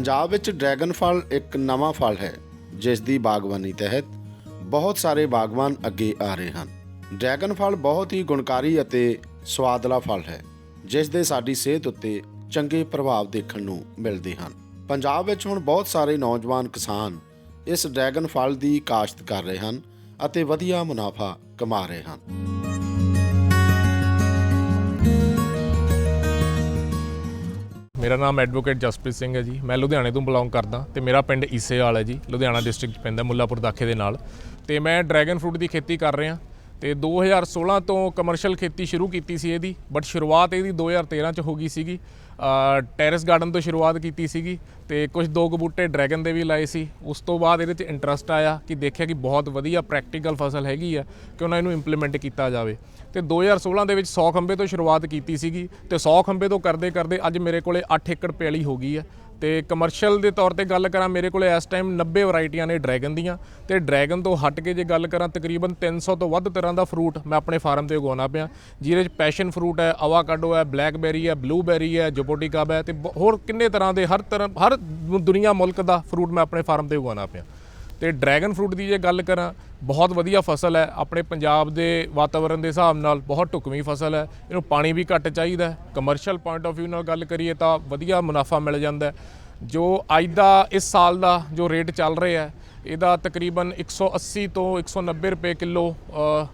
ਪੰਜਾਬ ਵਿੱਚ ਡਰੈਗਨ ਫਲ ਇੱਕ ਨਵਾਂ ਫਲ ਹੈ ਜਿਸ ਦੀ ਬਾਗਬਾਨੀ ਤਹਿਤ ਬਹੁਤ ਸਾਰੇ ਬਾਗਬਾਨ ਅੱਗੇ ਆ ਰਹੇ ਹਨ। ਡਰੈਗਨ ਫਲ ਬਹੁਤ ਹੀ ਗੁਣਕਾਰੀ ਅਤੇ ਸਵਾਦਲਾ ਫਲ ਹੈ ਜਿਸ ਦੇ ਸਾਡੀ ਸਿਹਤ ਉੱਤੇ ਚੰਗੇ ਪ੍ਰਭਾਵ ਦੇਖਣ ਨੂੰ ਮਿਲਦੇ ਹਨ। ਪੰਜਾਬ ਵਿੱਚ ਹੁਣ ਬਹੁਤ ਸਾਰੇ ਨੌਜਵਾਨ ਕਿਸਾਨ ਇਸ ਡਰੈਗਨ ਫਲ ਦੀ ਕਾਸ਼ਤ ਕਰ ਰਹੇ ਹਨ ਅਤੇ ਵਧੀਆ ਮੁਨਾਫਾ ਕਮਾ ਰਹੇ ਹਨ। ਮੇਰਾ ਨਾਮ ਐਡਵੋਕੇਟ ਜਸਪ੍ਰੀਤ ਸਿੰਘ ਹੈ ਜੀ। ਮੈਂ ਲੁਧਿਆਣੇ ਤੋਂ ਬਿਲੋਂਗ ਕਰਦਾ ਤੇ ਮੇਰਾ ਪਿੰਡ ਈਸੇਵਾਲ ਹੈ ਜੀ। ਲੁਧਿਆਣਾ ਡਿਸਟ੍ਰਿਕਟ ਪੈਂਦਾ ਮੁੱਲਾਪੁਰ ਦਾਖੇ ਦੇ ਨਾਲ। ਤੇ ਮੈਂ ਡਰੈਗਨ ਫਰੂਟ ਦੀ ਖੇਤੀ ਕਰ ਰਿਹਾ। ਤੇ 2016 ਤੋਂ ਕਮਰਸ਼ੀਅਲ ਖੇਤੀ ਸ਼ੁਰੂ ਕੀਤੀ ਸੀ ਇਹਦੀ ਬਟ ਸ਼ੁਰੂਆਤ ਇਹਦੀ 2013 ਚ ਹੋ ਗਈ ਸੀਗੀ। ਟੈਰੇਸ ਗਾਰਡਨ ਤੋਂ ਸ਼ੁਰੂਆਤ ਕੀਤੀ ਸੀਗੀ ਤੇ ਕੁਝ ਦੋ ਕੁ ਬੂਟੇ ਡਰੈਗਨ ਦੇ ਵੀ ਲਾਏ ਸੀ। ਉਸ ਤੋਂ ਬਾਅਦ ਇਹਦੇ 'ਚ ਇੰਟਰਸਟ ਆਇਆ ਕਿ ਦੇਖਿਆ ਕਿ ਬਹੁਤ ਵਧੀਆ ਪ੍ਰੈਕਟੀਕਲ ਫਸਲ ਹੈਗੀ ਆ ਕਿ ਉਹਨਾਂ ਇਹਨੂੰ ਇੰਪਲੀਮੈਂਟ ਕੀਤਾ ਜਾਵੇ। ਤੇ 2016 ਦੇ ਵਿੱਚ 100 ਖੰਬੇ ਤੋਂ ਸ਼ੁਰੂਆਤ ਕੀਤੀ ਸੀਗੀ ਤੇ 100 ਖੰਬੇ ਤੋਂ ਕਰਦੇ ਕਰਦੇ ਅੱਜ ਮੇਰੇ ਕੋਲੇ 8 ਏਕੜ ਪੈਲੀ ਹੋ ਗਈ ਹੈ। ਤੇ ਕਮਰਸ਼ੀਅਲ ਦੇ ਤੌਰ ਤੇ ਗੱਲ ਕਰਾਂ, ਮੇਰੇ ਕੋਲੇ ਇਸ ਟਾਈਮ 90 ਵੈਰਾਈਟੀਆਂ ਨੇ ਡਰੈਗਨ ਦੀਆਂ। ਤੇ ਡਰੈਗਨ ਤੋਂ ਹਟ ਕੇ ਜੇ ਗੱਲ ਕਰਾਂ, ਤਕਰੀਬਨ 300 ਤੋਂ ਵੱਧ ਤਰ੍ਹਾਂ ਦਾ ਫਰੂਟ ਮੈਂ ਆਪਣੇ ਫਾਰਮ ਤੇ ਉਗਾਉਣਾ ਪਿਆ। ਜਿਹਦੇ ਵਿੱਚ ਪੈਸ਼ਨ ਫਰੂਟ ਹੈ ਆਵਾਕਾਡੋ ਹੈ ਬਲੈਕਬੈਰੀ ਹੈ ਬਲੂਬੈਰੀ ਹੈ ਜੋਪੋਟਿਕਾ ਹੈ ਤੇ ਬ- ਹੋਰ ਕਿੰਨੇ ਤਰ੍ਹਾਂ ਦੇ ਹਰ ਤਰ੍ਹਾਂ, ਹਰ ਦੁਨੀਆ ਮੁਲਕ ਦਾ ਫਰੂਟ ਮੈਂ ਆਪਣੇ ਫਾਰਮ ਤੇ ਉਗਾਉਣਾ ਪਿਆ। ਤੇ ਡਰੈਗਨ ਫਰੂਟ ਦੀ ਜੇ ਗੱਲ ਕਰਾਂ, ਬਹੁਤ ਵਧੀਆ ਫਸਲ ਹੈ। ਆਪਣੇ ਪੰਜਾਬ ਦੇ ਵਾਤਾਵਰਣ ਦੇ ਹਿਸਾਬ ਨਾਲ ਬਹੁਤ ਢੁਕਵੀਂ ਫਸਲ ਹੈ। ਇਹਨੂੰ ਪਾਣੀ ਵੀ ਘੱਟ ਚਾਹੀਦਾ ਕਮਰਸ਼ੀਅਲ ਪੁਆਇੰਟ ਆਫ View ਨਾਲ ਗੱਲ ਕਰੀਏ ਤਾਂ ਵਧੀਆ ਮੁਨਾਫਾ ਮਿਲ ਜਾਂਦਾ ਜੋ ਅੱਜ ਦਾ, ਇਸ ਸਾਲ ਦਾ ਜੋ ਰੇਟ ਚੱਲ ਰਿਹਾ ਹੈ ਇਹਦਾ ਤਕਰੀਬਨ 180 ਤੋਂ 190 ਰੁਪਏ ਕਿਲੋ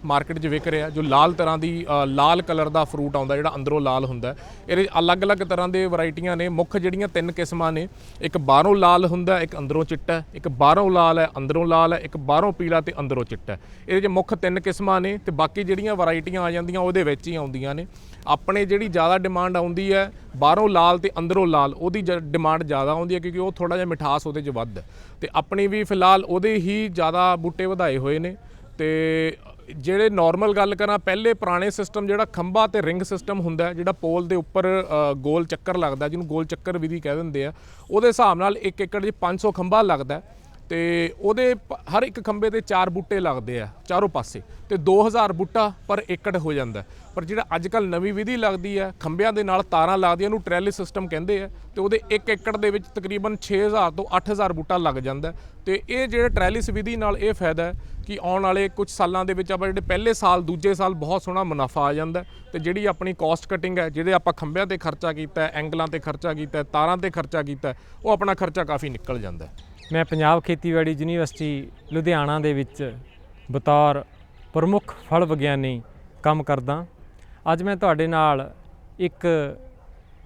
ਮਾਰਕੀਟ 'ਚ ਵਿਕ ਰਿਹਾ, ਜੋ ਲਾਲ ਤਰ੍ਹਾਂ ਦੀ ਲਾਲ ਕਲਰ ਦਾ ਫਰੂਟ ਆਉਂਦਾ, ਜਿਹੜਾ ਅੰਦਰੋਂ ਲਾਲ ਹੁੰਦਾ ਇਹਦੇ 'ਚ ਅਲੱਗ-ਅਲੱਗ ਤਰ੍ਹਾਂ ਦੇ ਵੈਰਾਈਟੀਆਂ ਨੇ, ਮੁੱਖ ਜਿਹੜੀਆਂ ਤਿੰਨ ਕਿਸਮਾਂ ਨੇ, ਇੱਕ ਬਾਹਰੋਂ ਲਾਲ ਹੁੰਦਾ ਇੱਕ ਅੰਦਰੋਂ ਚਿੱਟਾ ਇੱਕ ਬਾਹਰੋਂ ਲਾਲ ਹੈ, ਅੰਦਰੋਂ ਲਾਲ ਹੈ, ਇੱਕ ਬਾਹਰੋਂ ਪੀਲਾ ਤੇ ਅੰਦਰੋਂ ਚਿੱਟਾ ਇਹਦੇ 'ਚ ਮੁੱਖ ਤਿੰਨ ਕਿਸਮਾਂ ਨੇ ਤੇ ਬਾਕੀ ਜਿਹੜੀਆਂ ਵੈਰਾਈਟੀਆਂ ਆ ਜਾਂਦੀਆਂ, ਉਹਦੇ ਵਿੱਚ ਹੀ ਆਉਂਦੀਆਂ ਨੇ। ਆਪਣੇ ਜਿਹੜੀ ਜ਼ਿਆਦਾ ਡਿਮਾਂਡ ਆਉਂਦੀ ਹੈ ਬਾਹਰੋਂ ਲਾਲ ਤੇ ਅੰਦਰੋਂ ਲਾਲ, ਉਹਦੀ ਡਿਮਾਂਡ ਜ਼ਿਆਦਾ ਆਉਂਦੀ ਹੈ ਕਿਉਂਕਿ ਉਹ ਥੋੜਾ ਜਿਹਾ ਮਿਠਾਸ ਉਹਦੇ 'ਚ ਵੱਧ। ਹੈ ਤੇ ਆਪਣੀ ਵੀ ਫਿਲਹਾਲ ਉਹਦੇ ਹੀ ਜ਼ਿਆਦਾ ਬੂਟੇ ਵਧਾਏ ਹੋਏ ਨੇ। ਤੇ ਜਿਹੜੇ ਨਾਰਮਲ ਗੱਲ ਕਰਾਂ, ਪਹਿਲੇ ਪੁਰਾਣੇ ਸਿਸਟਮ ਜਿਹੜਾ ਖੰਭਾ ਤੇ ਰਿੰਗ ਸਿਸਟਮ ਹੁੰਦਾ ਜਿਹੜਾ ਪੋਲ ਦੇ ਉੱਪਰ ਗੋਲ ਚੱਕਰ ਲੱਗਦਾ, ਜਿਹਨੂੰ ਗੋਲ ਚੱਕਰ ਵਿਧੀ ਕਹਿ ਦਿੰਦੇ ਆ, ਉਹਦੇ ਹਿਸਾਬ ਨਾਲ ਇੱਕ ਏਕੜ 'ਚ 500 ਖੰਭਾ ਲੱਗਦਾ ਤੇ ਉਹਦੇ ਪ- ਹਰ ਇੱਕ ਖੰਬੇ ਤੇ ਚਾਰ ਬੂਟੇ ਲੱਗਦੇ ਆ, ਚਾਰੋਂ ਪਾਸੇ। ਤੇ 2000 ਬੂਟਾ ਪਰ ਏਕੜ ਹੋ ਜਾਂਦਾ ਪਰ ਜਿਹੜਾ ਅੱਜ ਕੱਲ ਨਵੀਂ ਵਿਧੀ ਲੱਗਦੀ ਹੈ ਖੰਬਿਆਂ ਦੇ ਨਾਲ ਤਾਰਾਂ ਲੱਗਦੀਆਂ ਉਹਨੂੰ ਟ੍ਰੈਲੀ ਸਿਸਟਮ ਕਹਿੰਦੇ ਆ, ਤੇ ਉਹਦੇ ਇੱਕ ਏਕੜ ਦੇ ਵਿੱਚ ਤਕਰੀਬਨ 6000 ਤੋਂ 8000 ਬੂਟਾ ਲੱਗ ਜਾਂਦਾ ਹੈ। ਤੇ ਇਹ ਜਿਹੜੇ ਟ੍ਰੈਲਿਸ ਵਿਧੀ ਨਾਲ ਇਹ ਫਾਇਦਾ ਕਿ ਆਉਣ ਵਾਲੇ ਕੁਝ ਸਾਲਾਂ ਦੇ ਵਿੱਚ ਆਪਾਂ ਜਿਹੜੇ ਪਹਿਲੇ ਸਾਲ, ਦੂਜੇ ਸਾਲ ਬਹੁਤ ਸੋਹਣਾ ਮੁਨਾਫਾ ਆ ਜਾਂਦਾ ਹੈ। ਤੇ ਜਿਹੜੀ ਆਪਣੀ ਕਾਸਟ ਕਟਿੰਗ ਹੈ, ਜਿਹਦੇ ਆਪਾਂ ਖੰਭਿਆਂ ਤੇ ਖਰਚਾ ਕੀਤਾ ਐਂਗਲਾਂ ਤੇ ਖਰਚਾ ਕੀਤਾ ਤਾਰਾਂ ਤੇ ਖਰਚਾ ਕੀਤਾ ਉਹ ਆਪਣਾ ਖਰਚਾ ਕਾਫੀ ਨਿਕਲ ਜਾਂਦਾ ਮੈਂ ਪੰਜਾਬ ਖੇਤੀਬਾੜੀ ਯੂਨੀਵਰਸਿਟੀ ਲੁਧਿਆਣਾ ਦੇ ਵਿੱਚ ਬਤੌਰ ਪ੍ਰਮੁੱਖ ਫਲ ਵਿਗਿਆਨੀ ਕੰਮ ਕਰਦਾ। ਅੱਜ ਮੈਂ ਤੁਹਾਡੇ ਨਾਲ ਇੱਕ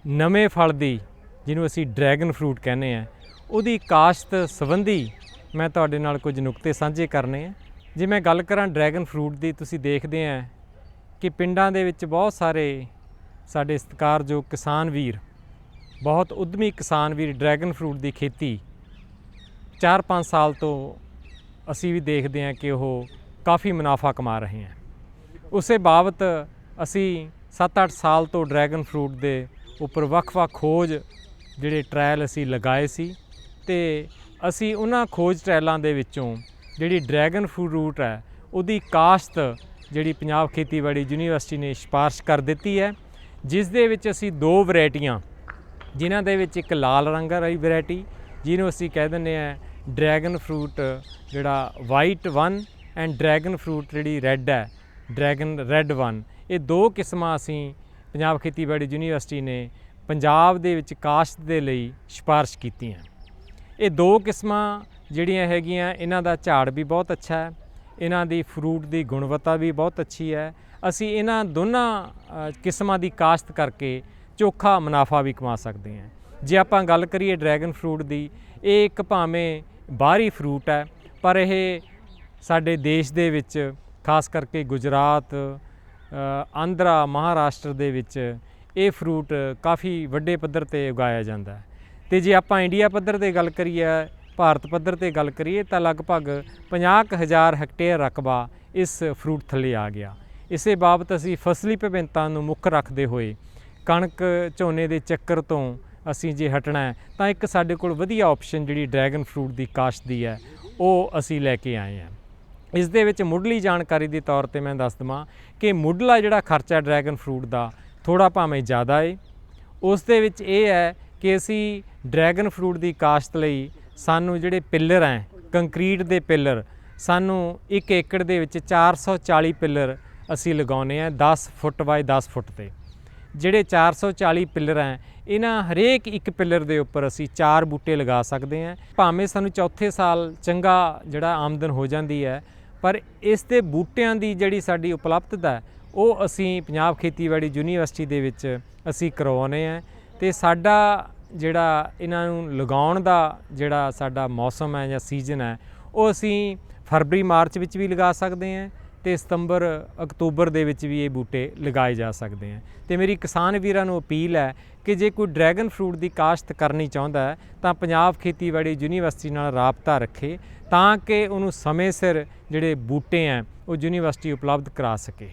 ਨਵੇਂ ਫਲ ਦੀ, ਜਿਹਨੂੰ ਅਸੀਂ ਡਰੈਗਨ ਫਰੂਟ ਕਹਿੰਦੇ ਆ ਉਹਦੀ ਕਾਸ਼ਤ ਸੰਬੰਧੀ ਮੈਂ ਤੁਹਾਡੇ ਨਾਲ ਕੁਝ ਨੁਕਤੇ ਸਾਂਝੇ ਕਰਨੇ ਆ। ਜੇ ਮੈਂ ਗੱਲ ਕਰਾਂ ਡਰੈਗਨ ਫਰੂਟ ਦੀ, ਤੁਸੀਂ ਦੇਖਦੇ ਆ ਕਿ ਪਿੰਡਾਂ ਦੇ ਵਿੱਚ ਬਹੁਤ ਸਾਰੇ ਸਾਡੇ ਸਤਿਕਾਰਯੋਗ ਕਿਸਾਨ ਵੀਰ, ਬਹੁਤ ਉਦਮੀ ਕਿਸਾਨ ਵੀਰ ਡਰੈਗਨ ਫਰੂਟ ਦੀ ਖੇਤੀ 4-5 ਸਾਲ ਤੋਂ ਅਸੀਂ ਵੀ ਦੇਖਦੇ ਹਾਂ ਕਿ ਉਹ ਕਾਫੀ ਮੁਨਾਫਾ ਕਮਾ ਰਹੇ ਹਨ ਉਸੇ ਬਾਬਤ ਅਸੀਂ 7-8 ਸਾਲ ਤੋਂ ਡਰੈਗਨ ਫਰੂਟ ਦੇ ਉੱਪਰ ਵੱਖ-ਵੱਖ ਖੋਜ ਜਿਹੜੇ ਟ੍ਰਾਇਲ ਅਸੀਂ ਲਗਾਏ ਸੀ ਤੇ ਅਸੀਂ ਉਹਨਾਂ ਖੋਜ ਟ੍ਰਾਇਲਾਂ ਦੇ ਵਿੱਚੋਂ ਜਿਹੜੀ ਡਰੈਗਨ ਫਰੂਟ ਹੈ, ਉਹਦੀ ਕਾਸ਼ਤ ਜਿਹੜੀ ਪੰਜਾਬ ਖੇਤੀਬਾੜੀ ਯੂਨੀਵਰਸਿਟੀ ਨੇ ਸਿਫਾਰਸ਼ ਕਰ ਦਿੱਤੀ ਹੈ, ਜਿਸ ਦੇ ਵਿੱਚ ਅਸੀਂ ਦੋ ਵੈਰਾਈਟੀਆਂ, ਜਿਨ੍ਹਾਂ ਦੇ ਵਿੱਚ ਇੱਕ ਲਾਲ ਰੰਗ ਵਾਲੀ ਵੈਰਾਈਟੀ, ਜਿਹਨੂੰ ਅਸੀਂ ਕਹਿ ਦਿੰਦੇ ਆ ਡਰੈਗਨ ਫਰੂਟ ਜਿਹੜਾ white one and dragon fruit ਜਿਹੜੀ ਰੈੱਡ ਹੈ, ਡਰੈਗਨ ਰੈੱਡ ਵਨ, ਇਹ ਦੋ ਕਿਸਮਾਂ ਅਸੀਂ ਪੰਜਾਬ ਖੇਤੀਬਾੜੀ ਯੂਨੀਵਰਸਿਟੀ ਨੇ ਪੰਜਾਬ ਦੇ ਵਿੱਚ ਕਾਸ਼ਤ ਦੇ ਲਈ ਸਿਫਾਰਸ਼ ਕੀਤੀਆਂ। ਇਹ ਦੋ ਕਿਸਮਾਂ ਜਿਹੜੀਆਂ ਹੈਗੀਆਂ, ਇਹਨਾਂ ਦਾ ਝਾੜ ਵੀ ਬਹੁਤ ਅੱਛਾ ਹੈ, ਇਹਨਾਂ ਦੀ ਫਰੂਟ ਦੀ ਗੁਣਵੱਤਾ ਵੀ ਬਹੁਤ ਅੱਛੀ ਹੈ। ਅਸੀਂ ਇਹਨਾਂ ਦੋਨਾਂ ਕਿਸਮਾਂ ਦੀ ਕਾਸ਼ਤ ਕਰਕੇ ਚੋਖਾ ਮੁਨਾਫਾ ਵੀ ਕਮਾ ਸਕਦੇ ਹਾਂ। ਜੇ ਆਪਾਂ ਗੱਲ ਕਰੀਏ ਡਰੈਗਨ ਫਰੂਟ ਦੀ, ਇਹ ਇੱਕ ਭਾਵੇਂ ਬਾਹਰੀ ਫਰੂਟ ਹੈ, ਪਰ ਇਹ ਸਾਡੇ ਦੇਸ਼ ਦੇ ਵਿੱਚ, ਖਾਸ ਕਰਕੇ ਗੁਜਰਾਤ ਆਂਧਰਾ, ਮਹਾਰਾਸ਼ਟਰ ਦੇ ਵਿੱਚ ਇਹ ਫਰੂਟ ਕਾਫੀ ਵੱਡੇ ਪੱਧਰ ਤੇ ਉਗਾਇਆ ਜਾਂਦਾ ਹੈ। ਤੇ ਜੇ ਆਪਾਂ ਇੰਡੀਆ ਪੱਧਰ ਤੇ ਗੱਲ ਕਰੀਏ, ਭਾਰਤ ਪੱਧਰ ਤੇ ਗੱਲ ਕਰੀਏ, ਤਾਂ ਲਗਭਗ 50000 ਹੈਕਟੇਅਰ ਰਕਬਾ ਇਸ ਫਰੂਟ ਥੱਲੇ ਆ ਗਿਆ। ਇਸੇ ਬਾਬਤ ਅਸੀਂ ਫਸਲੀ ਵਿਭਿੰਨਤਾ ਨੂੰ ਮੁੱਖ ਰੱਖਦੇ ਹੋਏ ਕਣਕ, ਝੋਨੇ ਦੇ ਚੱਕਰ ਤੋਂ ਅਸੀਂ ਜੇ ਹਟਣਾ ਹੈ, ਤਾਂ ਇੱਕ ਸਾਡੇ ਕੋਲ ਵਧੀਆ ਆਪਸ਼ਨ ਜਿਹੜੀ ਡਰੈਗਨ ਫਰੂਟ ਦੀ ਕਾਸ਼ਤ ਦੀ ਹੈ, ਉਹ ਅਸੀਂ ਲੈ ਕੇ ਆਏ ਹਾਂ। ਇਸ ਦੇ ਵਿੱਚ ਮੁੱਢਲੀ ਜਾਣਕਾਰੀ ਦੇ ਤੌਰ ਤੇ ਮੈਂ ਦੱਸ ਦਵਾਂ ਕਿ ਮੁੱਢਲਾ ਜਿਹੜਾ ਖਰਚਾ ਡਰੈਗਨ ਫਰੂਟ ਦਾ ਥੋੜਾ ਭਾਵੇਂ ਜ਼ਿਆਦਾ ਏ, ਉਸ ਦੇ ਵਿੱਚ ਇਹ ਹੈ ਕਿ ਅਸੀਂ ਡਰੈਗਨ ਫਰੂਟ ਦੀ ਕਾਸ਼ਤ ਲਈ ਸਾਨੂੰ ਜਿਹੜੇ ਪਿੱਲਰ ਹੈ ਕੰਕਰੀਟ ਦੇ ਪਿੱਲਰ ਸਾਨੂੰ 1 ਏਕੜ ਦੇ ਵਿੱਚ 440 ਪਿੱਲਰ ਅਸੀਂ ਲਗਾਉਨੇ ਆ 10 ਫੁੱਟ ਬਾਏ 10 ਫੁੱਟ ਤੇ। ਜਿਹੜੇ 440 ਪਿੱਲਰ ਹੈ, ਇਹਨਾਂ ਹਰੇਕ ਇੱਕ ਪਿੱਲਰ ਦੇ ਉੱਪਰ ਅਸੀਂ ਚਾਰ ਬੂਟੇ ਲਗਾ ਸਕਦੇ ਹਾਂ। ਭਾਵੇਂ ਸਾਨੂੰ ਚੌਥੇ ਸਾਲ ਚੰਗਾ ਜਿਹੜਾ ਆਮਦਨ ਹੋ ਜਾਂਦੀ ਹੈ, ਪਰ ਇਸ ਦੇ ਬੂਟਿਆਂ ਦੀ ਜਿਹੜੀ ਸਾਡੀ ਉਪਲਬਧਤਾ ਉਹ ਅਸੀਂ ਪੰਜਾਬ ਖੇਤੀਬਾੜੀ ਯੂਨੀਵਰਸਿਟੀ ਦੇ ਵਿੱਚ ਅਸੀਂ ਕਰਵਾਉਂਦੇ ਆ ਤੇ ਸਾਡਾ ਜਿਹੜਾ ਇਹਨਾਂ ਨੂੰ ਲਗਾਉਣ ਦਾ ਜਿਹੜਾ ਸਾਡਾ ਮੌਸਮ ਹੈ ਜਾਂ ਸੀਜ਼ਨ ਹੈ, ਉਹ ਅਸੀਂ ਫਰਵਰੀ ਮਾਰਚ ਵਿੱਚ ਵੀ ਲਗਾ ਸਕਦੇ ਹਾਂ। ਤੇ ਸਤੰਬਰ, ਅਕਤੂਬਰ ਦੇ ਵਿੱਚ ਵੀ ਇਹ ਬੂਟੇ ਲਗਾਏ ਜਾ ਸਕਦੇ ਹਨ ਤੇ ਮੇਰੀ ਕਿਸਾਨ ਵੀਰਾਂ ਨੂੰ ਅਪੀਲ ਹੈ ਕਿ ਜੇ ਕੋਈ ਡਰੈਗਨ ਫਰੂਟ ਦੀ ਕਾਸ਼ਤ ਕਰਨੀ ਚਾਹੁੰਦਾ ਹੈ, ਤਾਂ ਪੰਜਾਬ ਖੇਤੀਬਾੜੀ ਯੂਨੀਵਰਸਿਟੀ ਨਾਲ ਰਾਬਤਾ ਰੱਖੇ, ਤਾਂ ਕਿ ਉਹਨੂੰ ਸਮੇਂ ਸਿਰ ਜਿਹੜੇ ਬੂਟੇ ਹੈ, ਉਹ ਯੂਨੀਵਰਸਿਟੀ ਉਪਲਬਧ ਕਰਾ ਸਕੇ।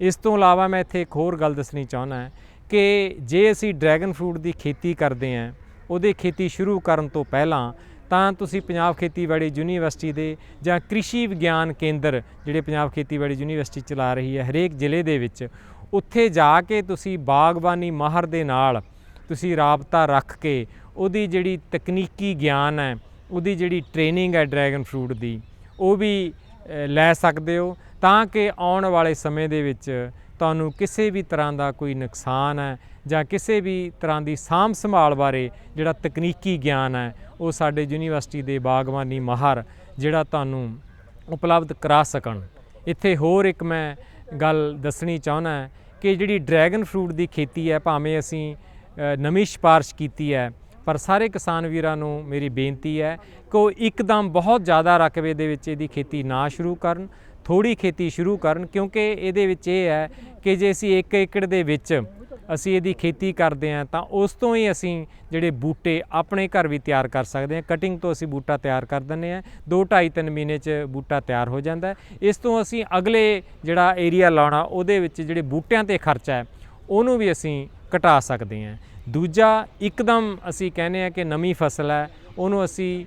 ਇਸ ਤੋਂ ਇਲਾਵਾ ਮੈਂ ਇੱਥੇ ਇੱਕ ਹੋਰ ਗੱਲ ਦੱਸਣੀ ਚਾਹੁੰਦਾ ਕਿ ਜੇ ਅਸੀਂ ਡਰੈਗਨ ਫਰੂਟ ਦੀ ਖੇਤੀ ਕਰਦੇ ਹਾਂ, ਉਹਦੇ ਖੇਤੀ ਸ਼ੁਰੂ ਕਰਨ ਤੋਂ ਪਹਿਲਾਂ ਤਾਂ ਤੁਸੀਂ ਪੰਜਾਬ ਖੇਤੀਬਾੜੀ ਯੂਨੀਵਰਸਿਟੀ ਦੇ ਜਾਂ ਕ੍ਰਿਸ਼ੀ ਵਿਗਿਆਨ ਕੇਂਦਰ ਜਿਹੜੇ ਪੰਜਾਬ ਖੇਤੀਬਾੜੀ ਯੂਨੀਵਰਸਿਟੀ ਚਲਾ ਰਹੀ ਹੈ, ਹਰੇਕ ਜ਼ਿਲ੍ਹੇ ਦੇ ਵਿੱਚ, ਉੱਥੇ ਜਾ ਕੇ ਤੁਸੀਂ ਬਾਗਬਾਨੀ ਮਾਹਰ ਦੇ ਨਾਲ ਤੁਸੀਂ ਰਾਬਤਾ ਰੱਖ ਕੇ ਉਹਦੀ ਜਿਹੜੀ ਤਕਨੀਕੀ ਗਿਆਨ ਹੈ, ਉਹਦੀ ਜਿਹੜੀ ਟ੍ਰੇਨਿੰਗ ਹੈ ਡਰੈਗਨ ਫਰੂਟ ਦੀ, ਉਹ ਵੀ ਲੈ ਸਕਦੇ ਹੋ ਤਾਂ ਕਿ ਆਉਣ ਵਾਲੇ ਸਮੇਂ ਦੇ ਵਿੱਚ ਤੁਹਾਨੂੰ ਕਿਸੇ ਵੀ ਤਰ੍ਹਾਂ ਦਾ ਕੋਈ ਨੁਕਸਾਨ ਹੈ ਜਾਂ ਕਿਸੇ ਵੀ ਤਰ੍ਹਾਂ ਦੀ ਸਾਂਭ ਸੰਭਾਲ ਬਾਰੇ ਜਿਹੜਾ ਤਕਨੀਕੀ ਗਿਆਨ ਹੈ ਉਹ ਸਾਡੇ ਯੂਨੀਵਰਸਿਟੀ ਦੇ ਬਾਗਬਾਨੀ ਮਾਹਰ ਜਿਹੜਾ ਤੁਹਾਨੂੰ ਉਪਲਬਧ ਕਰਾ ਸਕਣ। ਇੱਥੇ ਹੋਰ ਇੱਕ ਮੈਂ ਗੱਲ ਦੱਸਣੀ ਚਾਹੁੰਦਾ ਕਿ ਜਿਹੜੀ ਡਰੈਗਨ ਫਰੂਟ ਦੀ ਖੇਤੀ ਹੈ, ਭਾਵੇਂ ਅਸੀਂ ਨਵੀਂ ਸਿਫਾਰਿਸ਼ ਕੀਤੀ ਹੈ, ਪਰ ਸਾਰੇ ਕਿਸਾਨ ਵੀਰਾਂ ਨੂੰ ਮੇਰੀ ਬੇਨਤੀ ਹੈ ਕਿ ਉਹ ਇੱਕਦਮ ਬਹੁਤ ਜ਼ਿਆਦਾ ਰਕਬੇ ਦੇ ਵਿੱਚ ਇਹਦੀ ਖੇਤੀ ਨਾ ਸ਼ੁਰੂ ਕਰਨ ਥੋੜੀ ਖੇਤੀ ਸ਼ੁਰੂ ਕਰਨ, ਕਿਉਂਕਿ ਇਹਦੇ ਵਿੱਚ ਇਹ ਹੈ ਕਿ ਜੇ ਅਸੀਂ 1 ਏਕੜ ਦੇ ਵਿੱਚ ਅਸੀਂ ਇਹਦੀ ਖੇਤੀ ਕਰਦੇ ਹਾਂ, ਤਾਂ ਉਸ ਤੋਂ ਹੀ ਅਸੀਂ ਜਿਹੜੇ ਬੂਟੇ ਆਪਣੇ ਘਰ ਵੀ ਤਿਆਰ ਕਰ ਸਕਦੇ ਹਾਂ। ਕਟਿੰਗ ਤੋਂ ਅਸੀਂ ਬੂਟਾ ਤਿਆਰ ਕਰ ਦਿੰਦੇ ਹਾਂ। 2 2.5 3 ਮਹੀਨੇ 'ਚ ਬੂਟਾ ਤਿਆਰ ਹੋ ਜਾਂਦਾ ਇਸ ਤੋਂ ਅਸੀਂ ਅਗਲੇ ਜਿਹੜਾ ਏਰੀਆ ਲਾਉਣਾ, ਉਹਦੇ ਵਿੱਚ ਜਿਹੜੇ ਬੂਟਿਆਂ ਤੇ ਖਰਚਾ ਹੈ, ਉਹਨੂੰ ਵੀ ਅਸੀਂ ਘਟਾ ਸਕਦੇ ਹਾਂ। ਦੂਜਾ ਇੱਕਦਮ ਅਸੀਂ ਕਹਿੰਦੇ ਆ ਕਿ ਨਵੀਂ ਫਸਲ ਹੈ, ਉਹਨੂੰ ਅਸੀਂ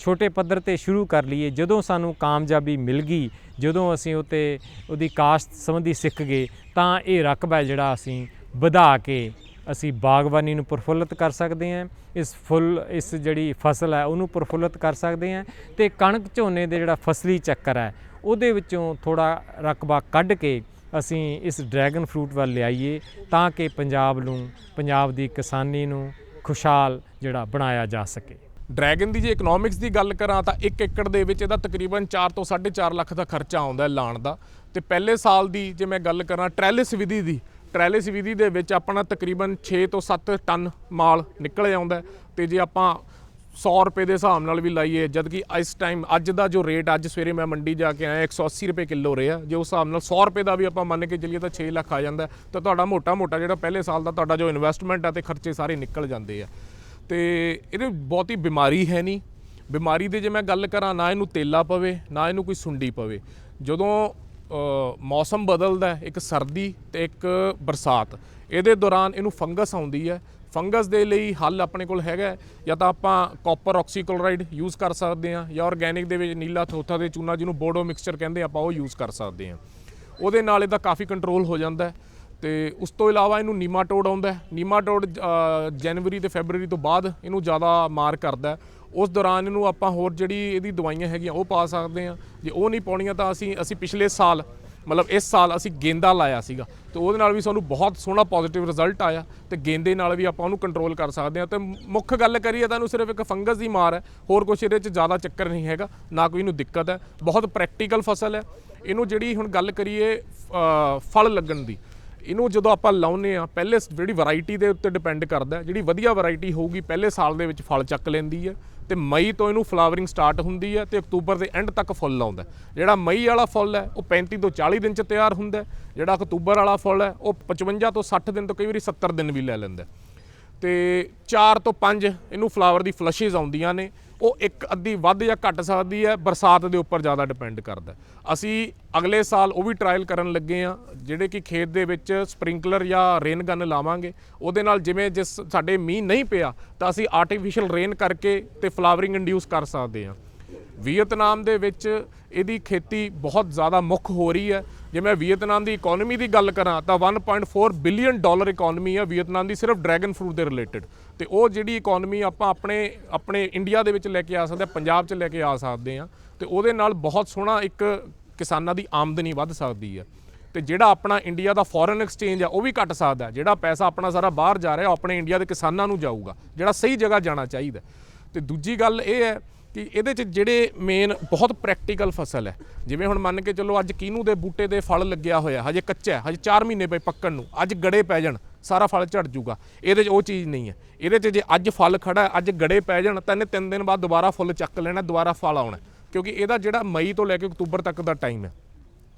ਛੋਟੇ ਪੱਧਰ ਤੇ ਸ਼ੁਰੂ ਕਰ ਲਈਏ। ਜਦੋਂ ਸਾਨੂੰ ਕਾਮਯਾਬੀ ਮਿਲ ਗਈ, ਜਦੋਂ ਅਸੀਂ ਉਤੇ ਉਹਦੀ ਕਾਸ਼ਤ ਸੰਬੰਧੀ ਸਿੱਖ ਗਏ, ਤਾਂ ਇਹ ਰਕਬਾ ਹੈ ਜਿਹੜਾ ਅਸੀਂ ਵਧਾ ਕੇ ਅਸੀਂ ਬਾਗਬਾਨੀ ਨੂੰ ਪ੍ਰਫੁੱਲਤ ਕਰ ਸਕਦੇ ਹਾਂ, ਇਸ ਫੁੱਲ, ਇਸ ਜਿਹੜੀ ਫਸਲ ਹੈ ਉਹਨੂੰ ਪ੍ਰਫੁੱਲਤ ਕਰ ਸਕਦੇ ਹਾਂ ਤੇ ਕਣਕ ਝੋਨੇ ਦੇ ਜਿਹੜਾ ਫਸਲੀ ਚੱਕਰ ਹੈ, ਉਹਦੇ ਵਿੱਚੋਂ ਥੋੜਾ ਰਕਬਾ ਕੱਢ ਕੇ ਅਸੀਂ ਇਸ ਡਰੈਗਨ ਫਰੂਟ ਵੱਲ ਲਿਆਈਏ ਤਾਂ ਕਿ ਪੰਜਾਬ ਨੂੰ, ਪੰਜਾਬ ਦੀ ਕਿਸਾਨੀ ਨੂੰ ਖੁਸ਼ਹਾਲ ਜਿਹੜਾ ਬਣਾਇਆ ਜਾ ਸਕੇ। ਡਰੈਗਨ ਦੀ ਜੇ ਇਕਨੋਮਿਕਸ ਦੀ ਗੱਲ ਕਰਾਂ ਤਾਂ 1 ਏਕੜ ਦੇ ਵਿੱਚ ਇਹਦਾ ਤਕਰੀਬਨ 4 ਤੋਂ 4.5 ਲੱਖ ਦਾ ਖਰਚਾ ਆਉਂਦਾ ਹੈ ਲਾਣ ਦਾ ਤੇ ਪਹਿਲੇ ਸਾਲ ਦੀ ਜੇ ਮੈਂ ਗੱਲ ਕਰਾਂ ਟ੍ਰੈਲਿਸ ਵਿਧੀ ਦੀ ਟ੍ਰੈਲਿਸ ਵਿਧੀ ਦੇ ਵਿੱਚ ਆਪਣਾ ਤਕਰੀਬਨ 6 ਤੋਂ 7 ਟਨ ਮਾਲ ਨਿਕਲ ਆਉਂਦਾ ਤੇ ਜੇ ਆਪਾਂ 100 ਰੁਪਏ ਦੇ ਹਿਸਾਬ ਨਾਲ ਵੀ ਲਾਈਏ ਜਦ ਕਿ ਇਸ ਟਾਈਮ ਅੱਜ ਦਾ ਜੋ ਰੇਟ ਅੱਜ ਸਵੇਰੇ ਮੈਂ ਮੰਡੀ ਜਾ ਕੇ ਆਇਆ 180 ਰੁਪਏ ਕਿਲੋ ਰਿਹਾ। ਜੇ ਉਸ ਹਿਸਾਬ ਨਾਲ 100 ਰੁਪਏ ਦਾ ਵੀ ਆਪਾਂ ਮੰਨ ਕੇ ਚੱਲੀਏ ਤਾਂ 6 ਲੱਖ ਆ ਜਾਂਦਾ ਤਾਂ ਤੁਹਾਡਾ ਮੋਟਾ ਮੋਟਾ ਜਿਹੜਾ ਪਹਿਲੇ ਸਾਲ ਦਾ ਤੁਹਾਡਾ ਜੋ ਇਨਵੈਸਟਮੈਂਟ ਆ ਤੇ ਖਰਚੇ ਸਾਰੇ ਨਿਕਲ ਜਾਂਦੇ ਆ। ਤੇ ਇਹਦੇ ਬਹੁਤੀ ਬਿਮਾਰੀ ਹੈ ਨਹੀਂ। ਬਿਮਾਰੀ ਦੀ ਜੇ ਮੈਂ ਗੱਲ ਕਰਾਂ, ਨਾ ਇਹਨੂੰ ਤੇਲਾ ਪਵੇ, ਨਾ ਇਹਨੂੰ ਕੋਈ ਸੁੰਡੀ ਪਵੇ। ਜਦੋਂ ਮੌਸਮ ਬਦਲਦਾ ਇੱਕ ਸਰਦੀ ਤੇ ਇੱਕ ਬਰਸਾਤ। ਇਹਦੇ ਦੌਰਾਨ ਇਹਨੂੰ ਫੰਗਸ ਆਉਂਦੀ ਹੈ। ਫੰਗਸ ਦੇ ਲਈ ਹੱਲ ਆਪਣੇ ਕੋਲ ਹੈਗਾ ਜਾਂ ਤਾਂ ਆਪਾਂ ਕਾਪਰ ਆਕਸੀਕਲੋਰਾਈਡ ਯੂਜ਼ ਕਰ ਸਕਦੇ ਹਾਂ ਜਾਂ ਆਰਗੈਨਿਕ ਦੇ ਵਿੱਚ ਨੀਲਾ ਥੋਥਾ ਦੇ ਚੂਨਾ ਜਿਹਨੂੰ ਬੋਡੋ ਮਿਕਸਚਰ ਕਹਿੰਦੇ ਆਪਾਂ ਉਹ ਯੂਜ਼ ਕਰ ਸਕਦੇ ਹਾਂ। ਉਹਦੇ ਨਾਲ ਇਹਦਾ ਕਾਫੀ ਕੰਟਰੋਲ ਹੋ ਜਾਂਦਾ ਹੈ। ਤੇ ਉਸ ਤੋਂ ਇਲਾਵਾ ਇਹਨੂੰ ਨੀਮਾਟੋਡ ਆਉਂਦਾ ਹੈ। ਨੀਮਾਟੋਡ ਜਨਵਰੀ ਤੇ ਫੈਬਰੂਰੀ ਤੋਂ ਬਾਅਦ ਇਹਨੂੰ ਜ਼ਿਆਦਾ ਮਾਰ ਕਰਦਾ ਹੈ। ਉਸ ਦੌਰਾਨ ਇਹਨੂੰ ਆਪਾਂ ਹੋਰ ਜਿਹੜੀ ਇਹਦੀ ਦਵਾਈਆਂ ਹੈਗੀਆਂ ਉਹ ਪਾ ਸਕਦੇ ਹਾਂ। ਜੇ ਉਹ ਨਹੀਂ ਪਾਉਣੀਆਂ ਤਾਂ ਅਸੀਂ ਅਸੀਂ ਪਿਛਲੇ ਸਾਲ, ਮਤਲਬ ਇਸ ਸਾਲ ਅਸੀਂ ਗੇਂਦਾ ਲਾਇਆ ਸੀਗਾ। ਤੇ ਉਹਦੇ ਨਾਲ ਵੀ ਸਾਨੂੰ ਬਹੁਤ ਸੋਹਣਾ ਪੋਜ਼ਿਟਿਵ ਰਿਜ਼ਲਟ ਆਇਆ ਤੇ ਗੇਂਦੇ ਨਾਲ ਵੀ ਆਪਾਂ ਉਹਨੂੰ ਕੰਟਰੋਲ ਕਰ ਸਕਦੇ ਹਾਂ। ਤੇ ਮੁੱਖ ਗੱਲ ਕਰੀਏ ਤਾਂ ਇਹਨੂੰ ਸਿਰਫ ਇੱਕ ਫੰਗਸ ਦੀ ਮਾਰ ਹੈ, ਹੋਰ ਕੁਝ ਇਹਦੇ 'ਚ ਜ਼ਿਆਦਾ ਚੱਕਰ ਨਹੀਂ ਹੈਗਾ, ਨਾ ਕੋਈ ਇਹਨੂੰ ਦਿੱਕਤ ਹੈ। ਬਹੁਤ ਪ੍ਰੈਕਟੀਕਲ ਫਸਲ ਹੈ। ਇਹਨੂੰ ਜਿਹੜੀ ਹੁਣ ਗੱਲ ਕਰੀਏ ਫਲ ਲੱਗਣ ਦੀ, ਇਹਨੂੰ ਜਦੋਂ ਆਪਾਂ ਲਾਉਨੇ ਆ ਪਹਿਲੇ ਜਿਹੜੀ ਵੈਰਾਈਟੀ ਦੇ ਉੱਤੇ ਡਿਪੈਂਡ ਕਰਦਾ ਜਿਹੜੀ ਵਧੀਆ ਵੈਰਾਈਟੀ ਹੋਊਗੀ, ਪਹਿਲੇ ਸਾਲ ਦੇ ਵਿੱਚ ਫਲ ਚੱਕ ਲੈਂਦੀ ਹੈ। ਤੇ ਮਈ ਤੋਂ ਇਹਨੂੰ ਫਲਾਵਰਿੰਗ ਸਟਾਰਟ ਹੁੰਦੀ ਹੈ ਤੇ ਅਕਤੂਬਰ ਦੇ ਐਂਡ ਤੱਕ ਫੁੱਲ ਆਉਂਦਾ ਜਿਹੜਾ ਮਈ ਵਾਲਾ ਫੁੱਲ ਹੈ, ਉਹ 35 ਤੋਂ 40 ਦਿਨ ਚ ਤਿਆਰ ਹੁੰਦਾ ਜਿਹੜਾ ਅਕਤੂਬਰ ਵਾਲਾ ਫੁੱਲ ਹੈ, ਉਹ 55 ਤੋਂ 60 ਦਿਨ ਤੋਂ ਕਈ ਵਾਰੀ 70 ਦਿਨ ਵੀ ਲੈ ਲੈਂਦਾ ਹੈ। ਤੇ 4 ਤੋਂ 5 ਇਹਨੂੰ ਫਲਾਵਰ ਦੀ ਫਲਸ਼ੇਸ ਆਉਂਦੀਆਂ ਨੇ। ਉਹ ਇੱਕ ਅੱਧੀ ਵੱਧ ਜਾਂ ਘਟ ਸਕਦੀ ਹੈ, ਬਰਸਾਤ ਦੇ ਉੱਪਰ ਜ਼ਿਆਦਾ ਡਿਪੈਂਡ ਕਰਦਾ ਅਸੀਂ ਅਗਲੇ ਸਾਲ ਉਹ ਵੀ ਟਰਾਇਲ ਕਰਨ ਲੱਗੇ ਆ ਜਿਹੜੇ ਕਿ ਖੇਤ ਦੇ ਵਿੱਚ ਸਪ੍ਰਿੰਕਲਰ ਜਾਂ ਰੇਨ ਗਨ ਲਾਵਾਂਗੇ। ਉਹਦੇ ਨਾਲ ਜਿਵੇਂ ਜਿਸ ਸਾਡੇ ਮੀਂਹ ਨਹੀਂ ਪਿਆ, ਤਾਂ ਅਸੀਂ ਆਰਟੀਫੀਸ਼ੀਅਲ ਰੇਨ ਕਰਕੇ ਤੇ ਫਲਾਵਰਿੰਗ ਇੰਡਿਊਸ ਕਰ ਸਕਦੇ ਹਾਂ। ਵੀਅਤਨਾਮ ਦੇ ਵਿੱਚ ਇਹਦੀ ਖੇਤੀ ਬਹੁਤ ਜ਼ਿਆਦਾ ਮੁੱਖ ਹੋ ਰਹੀ ਹੈ। ਜੇ ਮੈਂ ਵੀਅਤਨਾਮ ਦੀ ਇਕਨੋਮੀ ਦੀ ਗੱਲ ਕਰਾਂ, ਤਾਂ 1.4 ਬਿਲੀਅਨ ਡਾਲਰ ਇਕਨੋਮੀ ਹੈ ਵੀਅਤਨਾਮ ਦੀ, ਸਿਰਫ ਡਰੈਗਨ ਫਰੂਟ ਦੇ ਰਿਲੇਟਡ ਤੇ ਉਹ ਜਿਹੜੀ ਇਕਨੋਮੀ ਆਪਾਂ ਆਪਣੇ ਆਪਣੇ ਇੰਡੀਆ ਦੇ ਵਿੱਚ ਲੈ ਕੇ ਆ ਸਕਦੇ ਹਾਂ ਪੰਜਾਬ 'ਚ ਲੈ ਕੇ ਆ ਸਕਦੇ ਹਾਂ ਤੇ ਉਹਦੇ ਨਾਲ ਬਹੁਤ ਸੋਹਣਾ ਇੱਕ ਕਿਸਾਨਾਂ ਦੀ ਆਮਦਨੀ ਵੱਧ ਸਕਦੀ ਹੈ ਤੇ ਜਿਹੜਾ ਆਪਣਾ ਇੰਡੀਆ ਦਾ ਫੋਰਨ ਐਕਸਚੇਂਜ ਆ, ਉਹ ਵੀ ਘਟ ਸਕਦਾ, ਜਿਹੜਾ ਪੈਸਾ ਆਪਣਾ ਸਾਰਾ ਬਾਹਰ ਜਾ ਰਿਹਾ, ਉਹ ਆਪਣੇ ਇੰਡੀਆ ਦੇ ਕਿਸਾਨਾਂ ਨੂੰ ਜਾਊਗਾ, ਜਿਹੜਾ ਸਹੀ ਜਗ੍ਹਾ ਜਾਣਾ ਚਾਹੀਦਾ। ਤੇ ਦੂਜੀ ਗੱਲ ਇਹ ਹੈ ਕਿ ਇਹਦੇ 'ਚ ਜਿਹੜੇ ਮੇਨ ਬਹੁਤ ਪ੍ਰੈਕਟੀਕਲ ਫਸਲ ਹੈ। ਜਿਵੇਂ ਹੁਣ ਮੰਨ ਕੇ ਚੱਲੋ ਅੱਜ ਕਿਨੂੰ ਦੇ ਬੂਟੇ ਦੇ ਫਲ ਲੱਗਿਆ ਹੋਇਆ, ਹਜੇ ਕੱਚਾ ਹੈ, ਹਜੇ 4 ਮਹੀਨੇ ਪਏ ਪੱਕਣ ਨੂੰ, ਅੱਜ ਗੜੇ ਪੈ ਜਾਣ। ਸਾਰਾ ਫਲ ਝੜ ਜੂਗਾ। ਇਹਦੇ 'ਚ ਉਹ ਚੀਜ਼ ਨਹੀਂ ਹੈ। ਇਹਦੇ 'ਚ ਜੇ ਅੱਜ ਫਲ ਖੜਾ ਅੱਜ ਗੜੇ ਪੈ ਜਾਣ ਤਾਂ ਇਹਨੇ 3 ਦਿਨ ਬਾਅਦ ਦੁਬਾਰਾ ਫੁੱਲ ਚੱਕ ਲੈਣਾ, ਦੁਬਾਰਾ ਫਲ ਆਉਣਾ ਕਿਉਂਕਿ ਇਹਦਾ ਜਿਹੜਾ ਮਈ ਤੋਂ ਲੈ ਕੇ ਅਕਤੂਬਰ ਤੱਕ ਦਾ ਟਾਈਮ ਹੈ।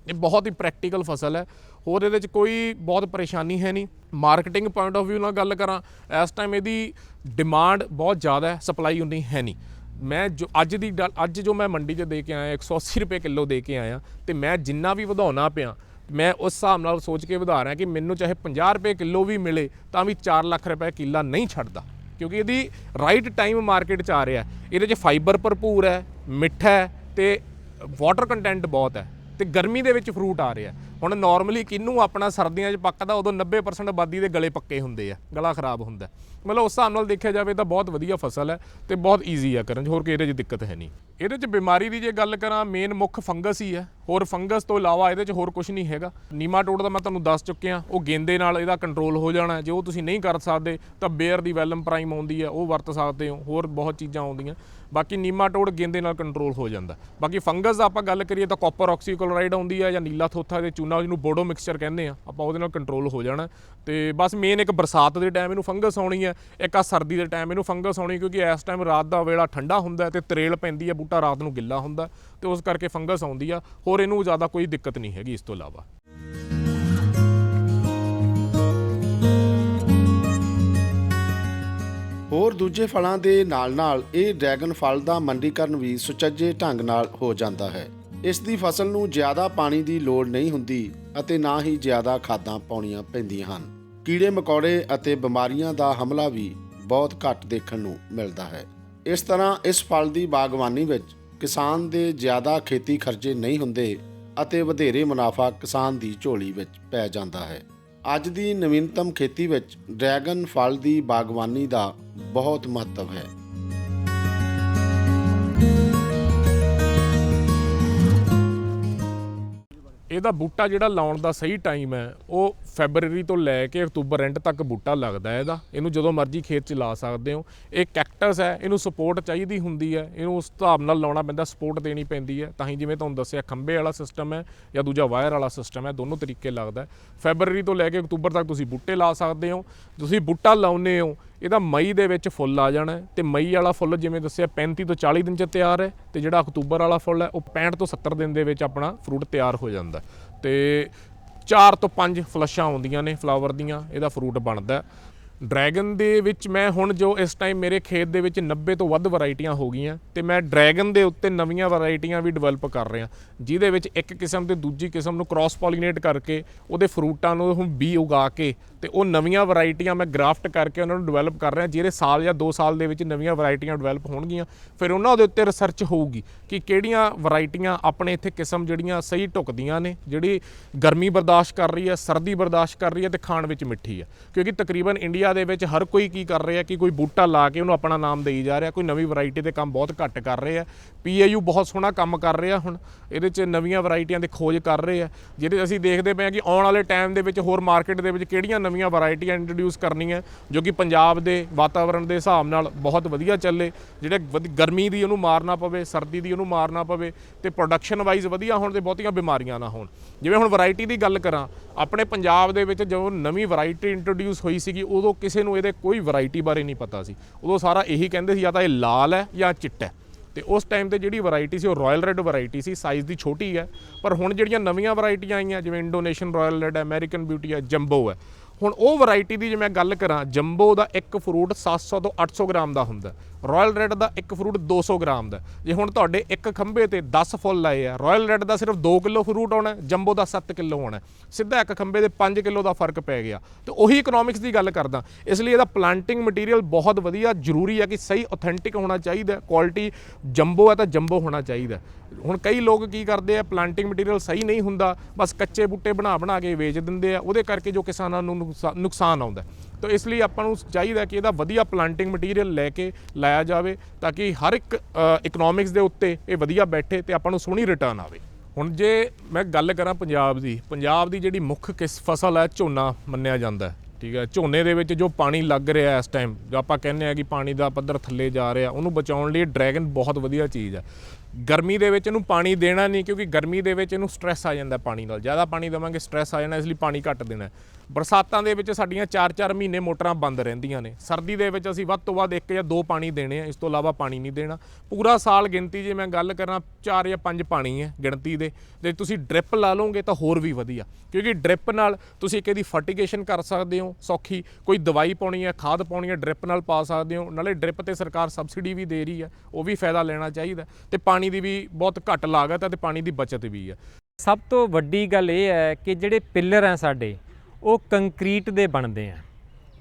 ਇਹ ਬਹੁਤ ਹੀ ਪ੍ਰੈਕਟੀਕਲ ਫਸਲ ਹੈ। ਹੋਰ ਇਹਦੇ 'ਚ ਕੋਈ ਬਹੁਤ ਪਰੇਸ਼ਾਨੀ ਹੈ ਨਹੀਂ। ਮਾਰਕੀਟਿੰਗ ਪੁਆਇੰਟ ਆਫ View ਨਾਲ ਗੱਲ ਕਰਾਂ, ਇਸ ਟਾਈਮ ਇਹਦੀ ਡਿਮਾਂਡ ਬਹੁਤ ਜ਼ਿਆਦਾ ਹੈ ਸਪਲਾਈ ਉਨੀ ਹੈ ਨਹੀਂ। ਮੈਂ ਜੋ ਅੱਜ ਦੀ ਗੱਲ- ਅੱਜ ਜੋ ਮੈਂ ਮੰਡੀ 'ਚ ਦੇ ਕੇ ਆਇਆ 180 ਰੁਪਏ ਕਿਲੋ ਦੇ ਕੇ ਆਇਆ, ਤੇ ਮੈਂ ਜਿੰਨਾ ਵੀ ਵਧਾਉਣਾ ਪਿਆ ਮੈਂ ਉਸ ਹਿਸਾਬ ਨਾਲ ਸੋਚ ਕੇ ਵਧਾ ਰਿਹਾ ਕਿ ਮੈਨੂੰ ਚਾਹੇ 50 ਰੁਪਏ ਕਿਲੋ ਵੀ ਮਿਲੇ ਤਾਂ ਵੀ 4 ਲੱਖ ਰੁਪਏ ਕਿੱਲਾ ਨਹੀਂ ਛੱਡਦਾ। ਕਿਉਂਕਿ ਇਹਦੀ ਰਾਈਟ ਟਾਈਮ ਮਾਰਕੀਟ 'ਚ ਆ ਰਿਹਾ। ਇਹਦੇ 'ਚ ਫਾਈਬਰ ਭਰਪੂਰ ਹੈ, ਮਿੱਠਾ ਹੈ ਤੇ ਵਾਟਰ ਕੰਟੈਂਟ ਬਹੁਤ ਹੈ। ਤੇ ਗਰਮੀ ਦੇ ਵਿੱਚ ਫਰੂਟ ਆ ਰਿਹਾ। ਹੁਣ ਨਾਰਮਲੀ ਕਿੰਨੂੰ ਆਪਣਾ ਸਰਦੀਆਂ 'ਚ ਪੱਕਦਾ, ਉਦੋਂ 90% ਆਬਾਦੀ ਦੇ ਗਲੇ ਪੱਕੇ ਹੁੰਦੇ ਆ, ਗਲਾ ਖਰਾਬ ਹੁੰਦਾ। ਮਤਲਬ ਉਸ ਹਿਸਾਬ ਨਾਲ ਦੇਖਿਆ ਜਾਵੇ ਤਾਂ ਬਹੁਤ ਵਧੀਆ ਫਸਲ ਹੈ ਤੇ ਬਹੁਤ ਈਜ਼ੀ ਆ ਕਰਨ 'ਚ, ਹੋਰ ਕੋਈ ਇਹਦੇ 'ਚ ਦਿੱਕਤ ਹੈ ਨਹੀਂ। ਇਹਦੇ 'ਚ ਬਿਮਾਰੀ ਦੀ ਜੇ ਗੱਲ ਕਰਾਂ ਮੇਨ ਮੁੱਖ ਫੰਗਸ ਹੀ ਹੈ। ਹੋਰ ਫੰਗਸ ਤੋਂ ਇਲਾਵਾ ਇਹਦੇ 'ਚ ਹੋਰ ਕੁਝ ਨਹੀਂ ਹੈਗਾ। ਨੀਮਾਟੋਡ ਦਾ ਮੈਂ ਤੁਹਾਨੂੰ ਦੱਸ ਚੁੱਕਿਆ, ਉਹ ਗੇਂਦੇ ਨਾਲ ਇਹਦਾ ਕੰਟਰੋਲ ਹੋ ਜਾਣਾ। ਜੇ ਉਹ ਤੁਸੀਂ ਨਹੀਂ ਕਰ ਸਕਦੇ, ਤਾਂ ਬੇਅਰ ਦੀ ਵੈਲਮ ਪ੍ਰਾਈਮ ਆਉਂਦੀ ਹੈ, ਉਹ ਵਰਤ ਸਕਦੇ ਹੋ, ਹੋਰ ਬਹੁਤ ਚੀਜ਼ਾਂ ਆਉਂਦੀਆਂ। ਬਾਕੀ ਨੀਮਾਟੋਡ ਗੇਂਦੇ ਨਾਲ ਕੰਟਰੋਲ ਹੋ ਜਾਂਦਾ। ਬਾਕੀ ਫੰਗਸ ਦਾ ਆਪਾਂ ਗੱਲ ਕਰੀਏ ਤਾਂ ਕਾਪਰ ਆਕਸੀਕਲੋਰਾਈਡ ਆਉਂਦੀ ਆ ਜਾਂ ਨੀਲਾ ਥੋਥਾ ਦੇ ਚੂਨਾ ਜਿਹਨੂੰ ਬੋਡੋ ਮਿਕਸਚਰ ਕਹਿੰਦੇ ਆ, ਆਪਾਂ ਉਹਦੇ ਨਾਲ ਕੰਟਰੋਲ ਹੋ ਜਾਣਾ। ਤੇ ਬਸ ਮੇਨ ਇੱਕ ਬਰਸਾਤ ਦੇ ਟਾਈਮ ਇਹਨੂੰ ਫੰਗਸ ਆਉਣੀ ਹੈ ਇੱਕ ਆ ਸਰਦੀ ਦੇ ਟਾਈਮ ਇਹਨੂੰ ਫੰਗਸ ਆਉਣੀ, ਕਿਉਂਕਿ ਇਸ ਟਾਈਮ ਰਾਤ ਦਾ ਵੇਲਾ ਠੰਡਾ ਹੁੰਦਾ ਹੈ ਤੇ ਤਰੇਲ ਪੈਂਦੀ ਹੈ ਬੂਟਾ ਰਾਤ ਨੂੰ ਗਿੱਲਾ ਹੁੰਦਾ, ਤੇ ਉਸ ਕਰਕੇ ਫੰਗਸ ਆਉਂਦੀ ਆ। ਹੋਰ ਇਹਨੂੰ ਜ਼ਿਆਦਾ ਕੋਈ ਦਿੱਕਤ ਨਹੀਂ ਹੈਗੀ ਇਸ ਤੋਂ ਇਲਾਵਾ। ਹੋਰ ਦੂਜੇ ਫਲਾਂ ਦੇ ਨਾਲ-ਨਾਲ ਇਹ ਡਰੈਗਨ ਫਲ ਦਾ ਮੰਡੀਕਰਨ ਵੀ ਸੁਚੱਜੇ ਢੰਗ ਨਾਲ ਹੋ ਜਾਂਦਾ ਹੈ। ਇਸ ਦੀ ਫਸਲ ਨੂੰ ਜ਼ਿਆਦਾ ਪਾਣੀ ਦੀ ਲੋੜ ਨਹੀਂ ਹੁੰਦੀ ਅਤੇ ਨਾ ਹੀ ਜ਼ਿਆਦਾ ਖਾਦਾਂ ਪਾਉਣੀਆਂ ਪੈਂਦੀਆਂ ਹਨ। ਕੀੜੇ ਮਕੌੜੇ ਅਤੇ ਬਿਮਾਰੀਆਂ ਦਾ ਹਮਲਾ ਵੀ ਬਹੁਤ ਘੱਟ ਦੇਖਣ ਨੂੰ ਮਿਲਦਾ ਹੈ। ਇਸ ਤਰ੍ਹਾਂ ਇਸ ਫਲ ਦੀ ਬਾਗਬਾਨੀ ਵਿੱਚ ਕਿਸਾਨ ਦੇ ਜ਼ਿਆਦਾ ਖੇਤੀ ਖਰਚੇ ਨਹੀਂ ਹੁੰਦੇ ਅਤੇ ਵਧੇਰੇ ਮੁਨਾਫਾ ਕਿਸਾਨ ਦੀ ਝੋਲੀ ਵਿੱਚ ਪੈ ਜਾਂਦਾ ਹੈ। ਅੱਜ ਦੀ ਨਵੀਨਤਮ ਖੇਤੀ ਵਿੱਚ ਡਰੈਗਨ ਫਲ ਦੀ ਬਾਗਬਾਨੀ ਦਾ ਬਹੁਤ ਮਹੱਤਵ ਹੈ। ਇਹਦਾ ਬੂਟਾ ਜਿਹੜਾ ਲਾਉਣ ਦਾ ਸਹੀ ਟਾਈਮ ਹੈ, ਉਹ ਫੈਬਰੂਰੀ ਤੋਂ ਲੈ ਕੇ ਅਕਤੂਬਰ ਐਂਡ ਤੱਕ ਬੂਟਾ ਲੱਗਦਾ ਹੈ ਇਹਦਾ। ਇਹਨੂੰ ਜਦੋਂ ਮਰਜ਼ੀ ਖੇਤ 'ਚ ਲਾ ਸਕਦੇ ਹੋ। ਇਹ ਕੈਕਟਸ ਹੈ, ਇਹਨੂੰ ਸਪੋਰਟ ਚਾਹੀਦੀ ਹੁੰਦੀ ਹੈ। ਇਹਨੂੰ ਉਸ ਹਿਸਾਬ ਨਾਲ ਲਾਉਣਾ ਪੈਂਦਾ ਸਪੋਰਟ ਦੇਣੀ ਪੈਂਦੀ ਹੈ। ਤਾਂ ਹੀ ਜਿਵੇਂ ਤੁਹਾਨੂੰ ਦੱਸਿਆ ਖੰਬੇ ਵਾਲਾ ਸਿਸਟਮ ਹੈ ਜਾਂ ਦੂਜਾ ਵਾਇਰ ਵਾਲਾ ਸਿਸਟਮ ਹੈ, ਦੋਨੋਂ ਤਰੀਕੇ ਲੱਗਦਾ ਹੈ। ਫੈਬਰੂਰੀ ਤੋਂ ਲੈ ਕੇ ਅਕਤੂਬਰ ਤੱਕ ਤੁਸੀਂ ਬੂਟੇ ਲਾ ਸਕਦੇ ਹੋ। ਤੁਸੀਂ ਬੂਟਾ ਲਾਉਨੇ ਹੋ ਇਹਦਾ ਮਈ ਦੇ ਵਿੱਚ ਫੁੱਲ ਆ ਜਾਣਾ ਹੈ ਤੇ ਮਈ ਵਾਲਾ ਫੁੱਲ ਜਿਵੇਂ ਦੱਸਿਆ 35 ਤੋਂ 40 ਦਿਨ ਚ ਤਿਆਰ ਹੈ ਤੇ ਜਿਹੜਾ ਅਕਤੂਬਰ ਵਾਲਾ ਫੁੱਲ ਹੈ ਉਹ 65 ਤੋਂ 70 ਦਿਨ ਦੇ ਵਿੱਚ ਆਪਣਾ ਫਰੂਟ ਤਿਆਰ ਹੋ ਜਾਂਦਾ ਹੈ। ਤੇ 4 ਤੋਂ 5 ਫਲਸ਼ਾਂ ਆਉਂਦੀਆਂ ਨੇ ਫਲਾਵਰ ਦੀਆਂ, ਇਹਦਾ ਫਰੂਟ ਬਣਦਾ ਡਰੈਗਨ ਦੇ ਵਿੱਚ ਮੈਂ ਹੁਣ ਜੋ ਇਸ ਟਾਈਮ ਮੇਰੇ ਖੇਤ ਦੇ ਵਿੱਚ 90 ਤੋਂ ਵੱਧ ਵੈਰਾਈਟੀਆਂ ਹੋ ਗਈਆਂ ਤੇ ਮੈਂ ਡਰੈਗਨ ਦੇ ਉੱਤੇ ਨਵੀਆਂ ਵੈਰਾਈਟੀਆਂ ਵੀ ਡਿਵੈਲਪ ਕਰ ਰਿਹਾ। ਜਿਹਦੇ ਵਿੱਚ ਇੱਕ ਕਿਸਮ ਤੇ ਦੂਜੀ ਕਿਸਮ ਨੂੰ ਕ੍ਰਾਸ ਪੋਲੀਨੇਟ ਕਰਕੇ ਉਹਦੇ ਫਰੂਟਾਂ ਨੂੰ ਹੁਣ ਬੀ ਉਗਾ ਕੇ ਤੇ ਉਹ ਨਵੀਆਂ ਵੈਰਾਈਟੀਆਂ ਮੈਂ ਗ੍ਰਾਫਟ ਕਰਕੇ ਉਹਨਾਂ ਨੂੰ ਡਿਵੈਲਪ ਕਰ ਰਿਹਾ ਜਿਹੜੇ ਸਾਲ ਜਾਂ 2 ਸਾਲ ਦੇ ਵਿੱਚ ਨਵੀਆਂ ਵੈਰਾਈਟੀਆਂ ਡਿਵੈਲਪ ਹੋਣਗੀਆਂ। ਫਿਰ ਉਹਨਾਂ ਦੇ ਉੱਤੇ ਰਿਸਰਚ ਹੋਊਗੀ ਕਿ ਕਿਹੜੀਆਂ ਵੈਰਾਈਟੀਆਂ ਆਪਣੇ ਇੱਥੇ ਕਿਸਮ ਜਿਹੜੀਆਂ ਸਹੀ ਢੁਕਦੀਆਂ ਨੇ, ਜਿਹੜੀ ਗਰਮੀ ਬਰਦਾਸ਼ਤ ਕਰ ਰਹੀ ਹੈ, ਸਰਦੀ ਬਰਦਾਸ਼ਤ ਕਰ ਰਹੀ ਹੈ ਤੇ ਖਾਣ ਵਿੱਚ ਮਿੱਠੀ ਹੈ। ਕਿਉਂਕਿ ਤਕਰੀਬਨ ਇੰਡੀਆ ਦੇ ਵਿੱਚ ਹਰ ਕੋਈ ਕੀ ਕਰ ਰਿਹਾ ਕਿ ਕੋਈ ਬੂਟਾ ਲਾ ਕੇ ਉਹਨੂੰ ਆਪਣਾ ਨਾਮ ਦੇਈ ਜਾ ਰਿਹਾ, ਕੋਈ ਨਵੀਂ ਵੈਰਾਈਟੀ ਤੇ ਕੰਮ ਬਹੁਤ ਘੱਟ ਕਰ ਰਹੇ ਆ। ਪੀਏਯੂ ਬਹੁਤ ਸੋਹਣਾ ਕੰਮ ਕਰ ਰਿਹਾ ਹੁਣ, ਇਹਦੇ 'ਚ ਨਵੀਆਂ ਵੈਰਾਈਟੀਆਂ ਦੀ ਖੋਜ ਕਰ ਰਹੇ ਆ। ਜਿਹੜੇ ਅਸੀਂ ਦੇਖਦੇ ਪਏ ਆ ਕਿ ਆਉਣ ਵਾਲੇ ਟਾਈਮ ਦੇ ਵਿੱਚ ਹੋਰ ਮਾਰਕੀਟ ਦੇ ਵਿੱਚ ਕਿਹੜੀਆਂ ਨਵੀਆਂ ਵੈਰਾਈਟੀਆਂ ਇੰਟਰੋਡਿਊਸ ਕਰਨੀਆਂ, ਜੋ ਕਿ ਪੰਜਾਬ ਦੇ ਵਾਤਾਵਰਣ ਦੇ ਹਿਸਾਬ ਨਾਲ ਬਹੁਤ ਵਧੀਆ ਚੱਲੇ। ਜਿਹੜੇ ਵਧੀ- ਗਰਮੀ ਦੀ ਉਹਨੂੰ ਮਾਰਨਾ ਪਵੇ, ਸਰਦੀ ਦੀ ਉਹਨੂੰ ਮਾਰਨਾ ਪਵੇ, ਤੇ ਪ੍ਰੋਡਕਸ਼ਨ ਵਾਈਜ਼ ਵਧੀਆ ਹੋਣ ਤੇ ਬਹੁਤੀਆਂ ਬਿਮਾਰੀਆਂ ਨਾ ਹੋਣ। ਜਿਵੇਂ ਹੁਣ ਵੈਰਾਈਟੀ ਦੀ ਗੱਲ ਕਰਾਂ, ਆਪਣੇ ਪੰਜਾਬ ਦੇ ਵਿੱਚ ਜਦੋਂ ਨਵੀਂ ਵੈਰਾਈਟੀ ਇੰਟਰੋਡਿਊਸ ਹੋਈ ਸੀਗੀ, ਉਦੋਂ ਕਿਸੇ ਨੂੰ ਇਹਦੇ ਕੋਈ ਵੈਰਾਈਟੀ ਬਾਰੇ ਨਹੀਂ ਪਤਾ ਸੀ। ਉਦੋਂ ਸਾਰਾ ਇਹੀ ਕਹਿੰਦੇ ਸੀ, ਜਾਂ ਤਾਂ ਇਹ ਲਾਲ ਹੈ ਜਾਂ ਚਿੱਟਾ ਹੈ। ਤੇ ਉਸ ਟਾਈਮ ਤੇ ਜਿਹੜੀ ਵੈਰਾਈਟੀ ਸੀ, ਉਹ ਰਾਇਲ ਰੈੱਡ ਵੈਰਾਈਟੀ ਸੀ ਸਾਈਜ਼ ਦੀ ਛੋਟੀ ਹੈ। ਪਰ ਹੁਣ ਜਿਹੜੀਆਂ ਨਵੀਆਂ ਵੈਰਾਈਟੀਆਂ ਆਈਆਂ, ਜਿਵੇਂ ਇੰਡੋਨੇਸ਼ੀਅਨ ਰਾਇਲ ਰੈੱਡ ਹੈ ਅਮਰੀਕਨ ਬਿਊਟੀ ਹੈ ਜੰਬੋ ਹੈ। ਹੁਣ ਉਹ ਵੈਰਾਈਟੀ ਦੀ ਜੇ ਮੈਂ ਗੱਲ ਕਰਾਂ ਜੰਬੋ ਦਾ ਇੱਕ ਫਰੂਟ 700 ਤੋਂ 800 ਗ੍ਰਾਮ ਦਾ ਹੁੰਦਾ ਰਾਇਲ ਰੈੱਡ ਦਾ ਇੱਕ ਫਰੂਟ 200 ਗ੍ਰਾਮ ਦਾ। ਜੇ ਹੁਣ ਤੁਹਾਡੇ ਇੱਕ ਖੰਭੇ ਤੇ 10 ਫੁੱਲ ਲਾਏ ਆ ਰਾਇਲ ਰੈੱਡ ਦਾ ਸਿਰਫ 2 ਕਿਲੋ ਫਰੂਟ ਆਉਣਾ ਜੰਬੋ ਦਾ 7 ਕਿਲੋ ਆਉਣਾ। ਸਿੱਧਾ ਇੱਕ ਖੰਭੇ ਦੇ 5 ਕਿਲੋ ਦਾ ਫ਼ਰਕ ਪੈ ਗਿਆ। ਤੇ ਉਹੀ ਇਕਨੋਮਿਕਸ ਦੀ ਗੱਲ ਕਰਦਾ। ਇਸ ਲਈ ਇਹਦਾ ਪਲਾਂਟਿੰਗ ਮਟੀਰੀਅਲ ਬਹੁਤ ਵਧੀਆ, ਜ਼ਰੂਰੀ ਹੈ ਕਿ ਸਹੀ ਆਥੈਂਟਿਕ ਹੋਣਾ ਚਾਹੀਦਾ ਕੁਆਲਿਟੀ ਜੰਬੋ ਹੈ ਤਾਂ ਜੰਬੋ ਹੋਣਾ ਚਾਹੀਦਾ। ਹੁਣ ਕਈ ਲੋਕ ਕੀ ਕਰਦੇ ਆ ਪਲਾਂਟਿੰਗ ਮਟੀਰੀਅਲ ਸਹੀ ਨਹੀਂ ਹੁੰਦਾ, ਬਸ ਕੱਚੇ ਬੂਟੇ ਬਣਾ ਬਣਾ ਕੇ ਵੇਚ ਦਿੰਦੇ ਆ, ਉਹਦੇ ਕਰਕੇ ਜੋ ਕਿਸਾਨਾਂ ਨੂੰ ਨੁਕਸਾ- ਨੁਕਸਾਨ ਆਉਂਦਾ। ਤਾਂ ਇਸ ਲਈ ਆਪਾਂ ਨੂੰ ਚਾਹੀਦਾ ਕਿ ਇਹਦਾ ਵਧੀਆ ਪਲਾਂਟਿੰਗ ਮਟੀਰੀਅਲ ਲੈ ਕੇ ਲਾਇਆ ਜਾਵੇ ਤਾਂ ਕਿ ਹਰ ਇੱਕ ਇਕਨੋਮਿਕਸ ਦੇ ਉੱਤੇ ਇਹ ਵਧੀਆ ਬੈਠੇ ਤੇ ਆਪਾਂ ਨੂੰ ਸੋਹਣੀ ਰਿਟਰਨ ਆਵੇ। ਹੁਣ ਜੇ ਮੈਂ ਗੱਲ ਕਰਾਂ ਪੰਜਾਬ ਦੀ ਪੰਜਾਬ ਦੀ ਜਿਹੜੀ ਮੁੱਖ ਕਿਸ, ਫਸਲ ਹੈ ਝੋਨਾ ਮੰਨਿਆ ਜਾਂਦਾ ਹੈ, ਠੀਕ ਹੈ। ਝੋਨੇ ਦੇ ਵਿੱਚ ਜੋ ਪਾਣੀ ਲੱਗ ਰਿਹਾ ਇਸ ਟਾਈਮ ਜੋ ਆਪਾਂ ਕਹਿੰਦੇ ਆ ਕਿ ਪਾਣੀ ਦਾ ਪੱਧਰ ਥੱਲੇ ਜਾ ਰਿਹਾ, ਉਹਨੂੰ ਬਚਾਉਣ ਲਈ ਡਰੈਗਨ ਬਹੁਤ ਵਧੀਆ ਚੀਜ਼ ਹੈ। ਗਰਮੀ ਦੇ ਵਿੱਚ ਇਹਨੂੰ ਪਾਣੀ ਦੇਣਾ ਨਹੀਂ ਕਿਉਂਕਿ ਗਰਮੀ ਦੇ ਵਿੱਚ ਇਹਨੂੰ ਸਟ੍ਰੈਸ ਆ ਜਾਂਦਾ ਪਾਣੀ ਨਾਲ, ਜ਼ਿਆਦਾ ਪਾਣੀ ਦੇਵਾਂਗੇ ਸਟ੍ਰੈਸ ਆ ਜਾਣਾ, ਇਸ ਲਈ ਪਾਣੀ ਘੱਟ ਦੇਣਾ ਬਰਸਾਤਾਂ ਦੇ ਵਿੱਚ ਸਾਡੀਆਂ 4-4 ਮਹੀਨੇ ਮੋਟਰਾਂ ਬੰਦ ਰਹਿੰਦੀਆਂ ਨੇ। ਸਰਦੀ ਦੇ ਵਿੱਚ ਅਸੀਂ ਵੱਧ ਤੋਂ ਵੱਧ ਇੱਕ ਜਾਂ ਦੋ ਪਾਣੀ ਦੇਣੇ ਆ, ਇਸ ਤੋਂ ਇਲਾਵਾ ਪਾਣੀ ਨਹੀਂ ਦੇਣਾ। ਪੂਰਾ ਸਾਲ ਗਿਣਤੀ ਜੇ ਮੈਂ ਗੱਲ ਕਰਾਂ 4 ਜਾਂ 5 ਪਾਣੀ ਹੈ ਗਿਣਤੀ ਦੇ। ਜੇ ਤੁਸੀਂ ਡ੍ਰਿਪ ਲਾ ਲਓਗੇ ਤਾਂ ਹੋਰ ਵੀ ਵਧੀਆ, ਕਿਉਂਕਿ ਡ੍ਰਿਪ ਨਾਲ ਤੁਸੀਂ ਇੱਕ ਇਹਦੀ ਫਰਟੀਗੇਸ਼ਨ ਕਰ ਸਕਦੇ ਹੋ ਸੌਖੀ। ਕੋਈ ਦਵਾਈ ਪਾਉਣੀ ਹੈ, ਖਾਦ ਪਾਉਣੀ ਹੈ, ਡ੍ਰਿਪ ਨਾਲ ਪਾ ਸਕਦੇ ਹੋ। ਨਾਲੇ ਡ੍ਰਿਪ ਤੇ ਸਰਕਾਰ ਸਬਸਿਡੀ ਵੀ ਦੇ ਰਹੀ ਹੈ, ਉਹ ਵੀ ਫਾਇਦਾ ਲੈਣਾ ਚਾਹੀਦਾ ਤੇ ਪਾਣੀ ਦੀ ਵੀ ਬਹੁਤ ਘੱਟ ਲਾਗਤ ਹੈ ਤੇ ਪਾਣੀ ਦੀ ਬਚਤ ਵੀ ਹੈ। ਸਭ ਤੋਂ ਵੱਡੀ ਗੱਲ ਇਹ ਹੈ ਕਿ ਜਿਹੜੇ ਪਿੱਲਰ ਆ ਸਾਡੇ ਉਹ ਕੰਕਰੀਟ ਦੇ ਬਣਦੇ ਆ।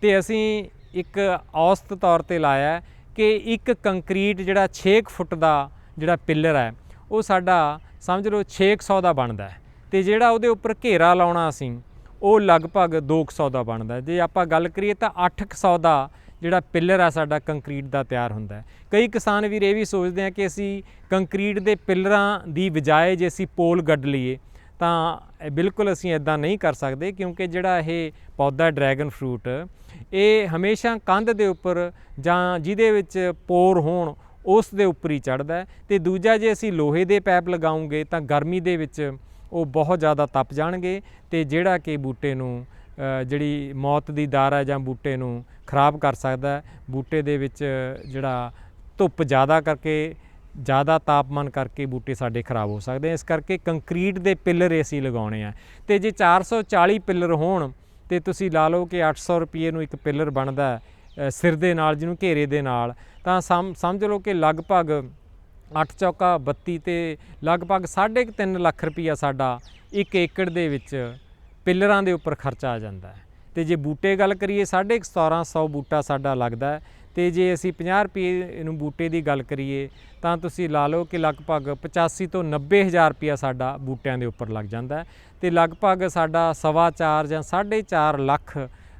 ਤੇ ਅਸੀਂ ਇੱਕ ਔਸਤ ਤੌਰ ਤੇ ਲਾਇਆ ਕਿ ਇੱਕ ਕੰਕਰੀਟ ਜਿਹੜਾ 6 ਫੁੱਟ ਦਾ ਜਿਹੜਾ ਪਿੱਲਰ ਹੈ, ਉਹ ਸਾਡਾ ਸਮਝ ਲਓ 600 ਦਾ ਬਣਦਾ ਹੈ। ਤੇ ਜਿਹੜਾ ਉਹਦੇ ਉੱਪਰ ਘੇਰਾ ਲਾਉਣਾ ਅਸੀਂ, ਉਹ ਲਗਭਗ 200 ਦਾ ਬਣਦਾ ਜੇ ਆਪਾਂ ਗੱਲ ਕਰੀਏ ਤਾਂ 800 ਦਾ ਜਿਹੜਾ ਪਿੱਲਰ ਆ ਸਾਡਾ ਕੰਕਰੀਟ ਦਾ ਤਿਆਰ ਹੁੰਦਾ ਕਈ ਕਿਸਾਨ ਵੀਰ ਇਹ ਵੀ ਸੋਚਦੇ ਆ ਕਿ ਅਸੀਂ ਕੰਕਰੀਟ ਦੇ ਪਿੱਲਰਾਂ ਦੀ ਬਜਾਏ ਜੇ ਅਸੀਂ ਪੋਲ ਗੱਡ ਲਈਏ ਤਾਂ ਬਿਲਕੁਲ ਅਸੀਂ ਇਦਾਂ ਨਹੀਂ ਕਰ ਸਕਦੇ ਕਿਉਂਕਿ ਜਿਹੜਾ ਇਹ ਪੌਦਾ ਡਰੈਗਨ ਫਰੂਟ, ਇਹ ਹਮੇਸ਼ਾ ਕੰਧ ਦੇ ਉੱਪਰ ਜਾਂ ਜਿਹਦੇ ਵਿੱਚ ਪੋਰ ਹੋਣ, ਉਸ ਦੇ ਉੱਪਰ ਹੀ ਚੜਦਾ ਹੈ। ਤੇ ਦੂਜਾ ਜੇ ਅਸੀਂ ਲੋਹੇ ਦੇ ਪੈਪ ਲਗਾਉਂਗੇ ਤਾਂ ਗਰਮੀ ਦੇ ਵਿੱਚ ਉਹ ਬਹੁਤ ਜ਼ਿਆਦਾ ਤਪ ਜਾਣਗੇ ਤੇ ਜਿਹੜਾ ਕਿ ਬੂਟੇ ਨੂੰ ਜਿਹੜੀ ਮੌਤ ਦੀ ਦਾਰ ਹੈ ਜਾਂ ਬੂਟੇ ਨੂੰ ਖਰਾਬ ਕਰ ਸਕਦਾ ਬੂਟੇ ਦੇ ਵਿੱਚ ਜਿਹੜਾ ਧੁੱਪ ਜ਼ਿਆਦਾ ਕਰਕੇ ਜ਼ਿਆਦਾ ਤਾਪਮਾਨ ਕਰਕੇ ਬੂਟੇ ਸਾਡੇ ਖਰਾਬ ਹੋ ਸਕਦੇ ਆ। ਇਸ ਕਰਕੇ ਕੰਕਰੀਟ ਦੇ ਪਿੱਲਰ ਅਸੀਂ ਲਗਾਉਣੇ ਆ। ਤੇ ਜੇ 440 ਪਿੱਲਰ ਹੋਣ, ਤੇ ਤੁਸੀਂ ਲਾ ਲਓ ਕਿ 800 ਰੁਪਏ ਨੂੰ ਇੱਕ ਪਿੱਲਰ ਬਣਦਾ ਸਿਰ ਦੇ ਨਾਲ, ਜਿਹਨੂੰ ਘੇਰੇ ਦੇ ਨਾਲ, ਤਾਂ ਸਮਝ ਲਓ ਕਿ ਲਗਭਗ 8 ਚੌਕਾ 32 ਤੇ ਲਗਭਗ 3.5 ਲੱਖ ਰੁਪਈਆ ਸਾਡਾ 1 ਏਕੜ ਦੇ ਵਿੱਚ ਪਿੱਲਰਾਂ ਦੇ ਉੱਪਰ ਖਰਚਾ ਆ ਜਾਂਦਾ ਹੈ। ਤੇ ਜੇ ਬੂਟੇ ਗੱਲ ਕਰੀਏ 1750 ਬੂਟਾ ਸਾਡਾ ਲੱਗਦਾ ਹੈ। ਤੇ ਜੇ ਅਸੀਂ 50 ਰੁਪਏ ਨੂੰ ਬੂਟੇ ਦੀ ਗੱਲ ਕਰੀਏ, ਤਾਂ ਤੁਸੀਂ ਲਾ ਲਓ ਕਿ ਲਗਭਗ 85 ਤੋਂ 90 ਹਜ਼ਾਰ ਰੁਪਇਆ ਸਾਡਾ ਬੂਟਿਆਂ ਦੇ ਉੱਪਰ ਲੱਗ ਜਾਂਦਾ ਹੈ ਤੇ ਲਗਭਗ ਸਾਡਾ ਸਵਾ ਚਾਰ ਜਾਂ 4.5 ਲੱਖ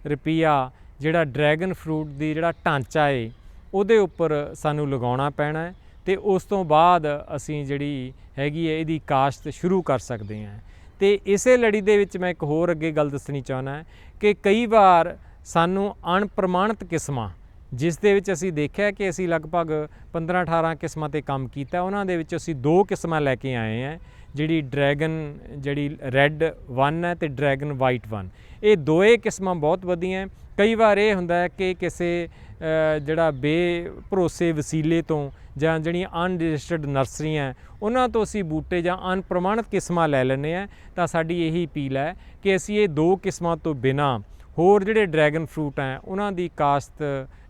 ਰੁਪਇਆ ਜਿਹੜਾ ਡਰੈਗਨ ਫਰੂਟ ਦੀ ਜਿਹੜਾ ਢਾਂਚਾ ਏ, ਉਹਦੇ ਉੱਪਰ ਸਾਨੂੰ ਲਗਾਉਣਾ ਪੈਣਾ ਹੈ ਤੇ ਉਸ ਤੋਂ ਬਾਅਦ ਅਸੀਂ ਜਿਹੜੀ ਹੈਗੀ ਹੈ ਇਹਦੀ ਕਾਸ਼ਤ ਸ਼ੁਰੂ ਕਰ ਸਕਦੇ ਹਾਂ। ਤੇ ਇਸੇ ਲੜੀ ਦੇ ਵਿੱਚ ਮੈਂ ਇੱਕ ਹੋਰ ਅੱਗੇ ਗੱਲ ਦੱਸਣੀ ਚਾਹੁੰਦਾ ਕਿ ਕਈ ਵਾਰ ਸਾਨੂੰ ਅਣਪ੍ਰਮਾਣਿਤ ਕਿਸਮਾਂ ਜਿਸ ਦੇ ਵਿੱਚ ਅਸੀਂ ਦੇਖਿਆ ਕਿ ਅਸੀਂ ਲਗਭਗ 15 18 ਕਿਸਮਾਂ ਤੇ ਕੰਮ ਕੀਤਾ। ਉਹਨਾਂ ਦੇ ਵਿੱਚ ਅਸੀਂ ਦੋ ਕਿਸਮਾਂ ਲੈ ਕੇ ਆਏ ਹਾਂ, ਜਿਹੜੀ ਡਰੈਗਨ, ਜਿਹੜੀ ਰੈੱਡ 1 ਹੈ ਤੇ ਡਰੈਗਨ ਵਾਈਟ 1 ਇਹ ਦੋਏ ਕਿਸਮਾਂ ਬਹੁਤ ਵਧੀਆ ਕਈ ਵਾਰ ਇਹ ਹੁੰਦਾ ਹੈ ਕਿ ਕਿਸੇ ਜਿਹੜਾ ਬੇ ਭਰੋਸੇ ਵਸੀਲੇ ਤੋਂ ਜਾਂ ਜਿਹੜੀਆਂ ਅਨਰਜਿਸਟਰਡ ਨਰਸਰੀਆਂ ਉਹਨਾਂ ਤੋਂ ਅਸੀਂ ਬੂਟੇ ਜਾਂ ਅਨਪ੍ਰਮਾਣਿਤ ਕਿਸਮਾਂ ਲੈ ਲੈਂਦੇ ਆ ਤਾਂ ਸਾਡੀ ਇਹੀ ਅਪੀਲ ਹੈ ਕਿ ਅਸੀਂ ਇਹ ਦੋ ਕਿਸਮਾਂ ਤੋਂ ਬਿਨਾ ਹੋਰ ਜਿਹੜੇ ਡਰੈਗਨ ਫਰੂਟ ਹੈ, ਉਹਨਾਂ ਦੀ ਕਾਸ਼ਤ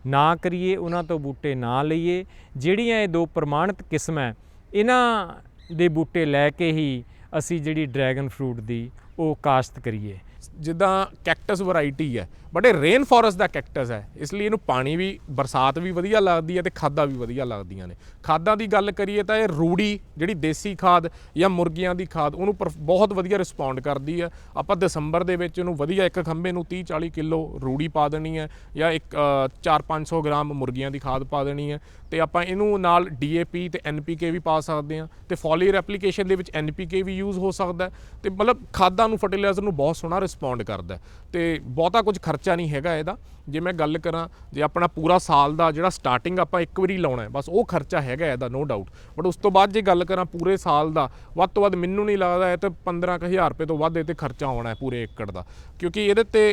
ਨਾ ਕਰੀਏ, ਉਹਨਾਂ ਤੋਂ ਬੂਟੇ ਨਾ ਲਈਏ। ਜਿਹੜੀਆਂ ਇਹ ਦੋ ਪ੍ਰਮਾਣਿਤ ਕਿਸਮ ਹੈ, ਇਹਨਾਂ ਦੇ ਬੂਟੇ ਲੈ ਕੇ ਹੀ ਅਸੀਂ ਜਿਹੜੀ ਡਰੈਗਨ ਫਰੂਟ ਦੀ ਉਹ ਕਾਸ਼ਤ ਕਰੀਏ। ਜਿੱਦਾਂ ਕੈਕਟਸ ਵੈਰਾਈਟੀ ਹੈ ਬਟ ਇਹ ਰੇਨ ਫੋਰੈਸਟ ਦਾ ਕੈਕਟਸ ਹੈ, ਇਸ ਲਈ ਇਹਨੂੰ ਪਾਣੀ ਵੀ, ਬਰਸਾਤ ਵੀ ਵਧੀਆ ਲੱਗਦੀ ਹੈ ਤੇ ਖਾਦਾਂ ਵੀ ਵਧੀਆ ਲੱਗਦੀਆਂ ਨੇ। ਖਾਦਾਂ ਦੀ ਗੱਲ ਕਰੀਏ ਤਾਂ ਇਹ ਰੂੜੀ, ਜਿਹੜੀ ਦੇਸੀ ਖਾਦ ਜਾਂ ਮੁਰਗੀਆਂ ਦੀ ਖਾਦ, ਉਹਨੂੰ ਪਰ- ਬਹੁਤ ਵਧੀਆ ਰਿਸਪੌਂਡ ਕਰਦੀ ਹੈ। ਆਪਾਂ ਦਸੰਬਰ ਦੇ ਵਿੱਚ ਉਹਨੂੰ ਵਧੀਆ ਇੱਕ ਖੰਭੇ ਨੂੰ 30 40 ਕਿਲੋ ਰੂੜੀ ਪਾ ਦੇਣੀ ਹੈ ਜਾਂ ਇੱਕ 4-500 ਗ੍ਰਾਮ ਮੁਰਗੀਆਂ ਦੀ ਖਾਦ ਪਾ ਦੇਣੀ ਹੈ ਤੇ ਆਪਾਂ ਇਹਨੂੰ ਨਾਲ ਡੀਏਪੀ ਤੇ ਐਨਪੀਕੇ ਵੀ ਪਾ ਸਕਦੇ ਹਾਂ ਤੇ ਫੋਲੀਅਰ ਐਪਲੀਕੇਸ਼ਨ ਦੇ ਵਿੱਚ ਐਨਪੀਕੇ ਵੀ ਯੂਜ਼ ਹੋ ਸਕਦਾ ਹੈ। ਤੇ ਮਤਲਬ ਖਾਦਾਂ ਨੂੰ ਫਰਟੀਲਾਈਜ਼ਰ ਨੂੰ ਬਹੁਤ ਸੋਹਣਾ ਰਿਸਪੌਂਡ ਕਰਦਾ ਹੈ ਤੇ ਬਹੁਤਾ ਕੁਝ ਖਰਚਾ ਨਹੀਂ ਹੈਗਾ ਇਹਦਾ। ਜੇ ਮੈਂ ਗੱਲ ਕਰਾਂ ਜੇ ਆਪਣਾ ਪੂਰਾ ਸਾਲ ਦਾ ਜਿਹੜਾ ਸਟਾਰਟਿੰਗ ਆਪਾਂ ਇੱਕ ਵਾਰੀ ਲਾਉਣਾ ਹੈ ਬਸ ਉਹ ਖਰਚਾ ਹੈਗਾ ਇਹਦਾ ਨੋ ਡਾਊਟ ਬਟ ਉਸ ਤੋਂ ਬਾਅਦ ਜੇ ਗੱਲ ਕਰਾਂ ਪੂਰੇ ਸਾਲ ਦਾ ਵੱਧ ਤੋਂ ਵੱਧ ਮੈਨੂੰ ਨਹੀਂ ਲੱਗਦਾ ਇਹ ਤੇ 15000 ਰੁਪਏ ਤੋਂ ਵੱਧ ਇਹ ਤੇ ਖਰਚਾ ਆਉਣਾ ਹੈ ਪੂਰੇ ਏਕੜ ਦਾ। ਕਿਉਂਕਿ ਇਹਦੇ ਤੇ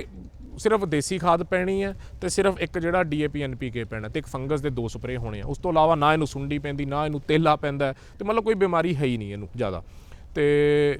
ਸਿਰਫ ਦੇਸੀ ਖਾਦ ਪੈਣੀ ਹੈ ਤੇ ਸਿਰਫ ਇੱਕ ਜਿਹੜਾ ਡੀਏਪੀ ਐਨਪੀਕੇ ਪੈਣਾ ਤੇ ਇੱਕ ਫੰਗਸ ਦੇ ਦੋ ਸਪਰੇਅ ਹੋਣੇ ਆ। ਉਸ ਤੋਂ ਇਲਾਵਾ ਨਾ ਇਹਨੂੰ ਸੁੰਡੀ ਪੈਂਦੀ ਨਾ ਇਹਨੂੰ ਤੇਲਾ ਪੈਂਦਾ ਹੈ, ਤੇ ਮਤਲਬ ਕੋਈ ਬਿਮਾਰੀ ਹੈ ਹੀ ਨਹੀਂ ਇਹਨੂੰ ਜ਼ਿਆਦਾ। ਤੇ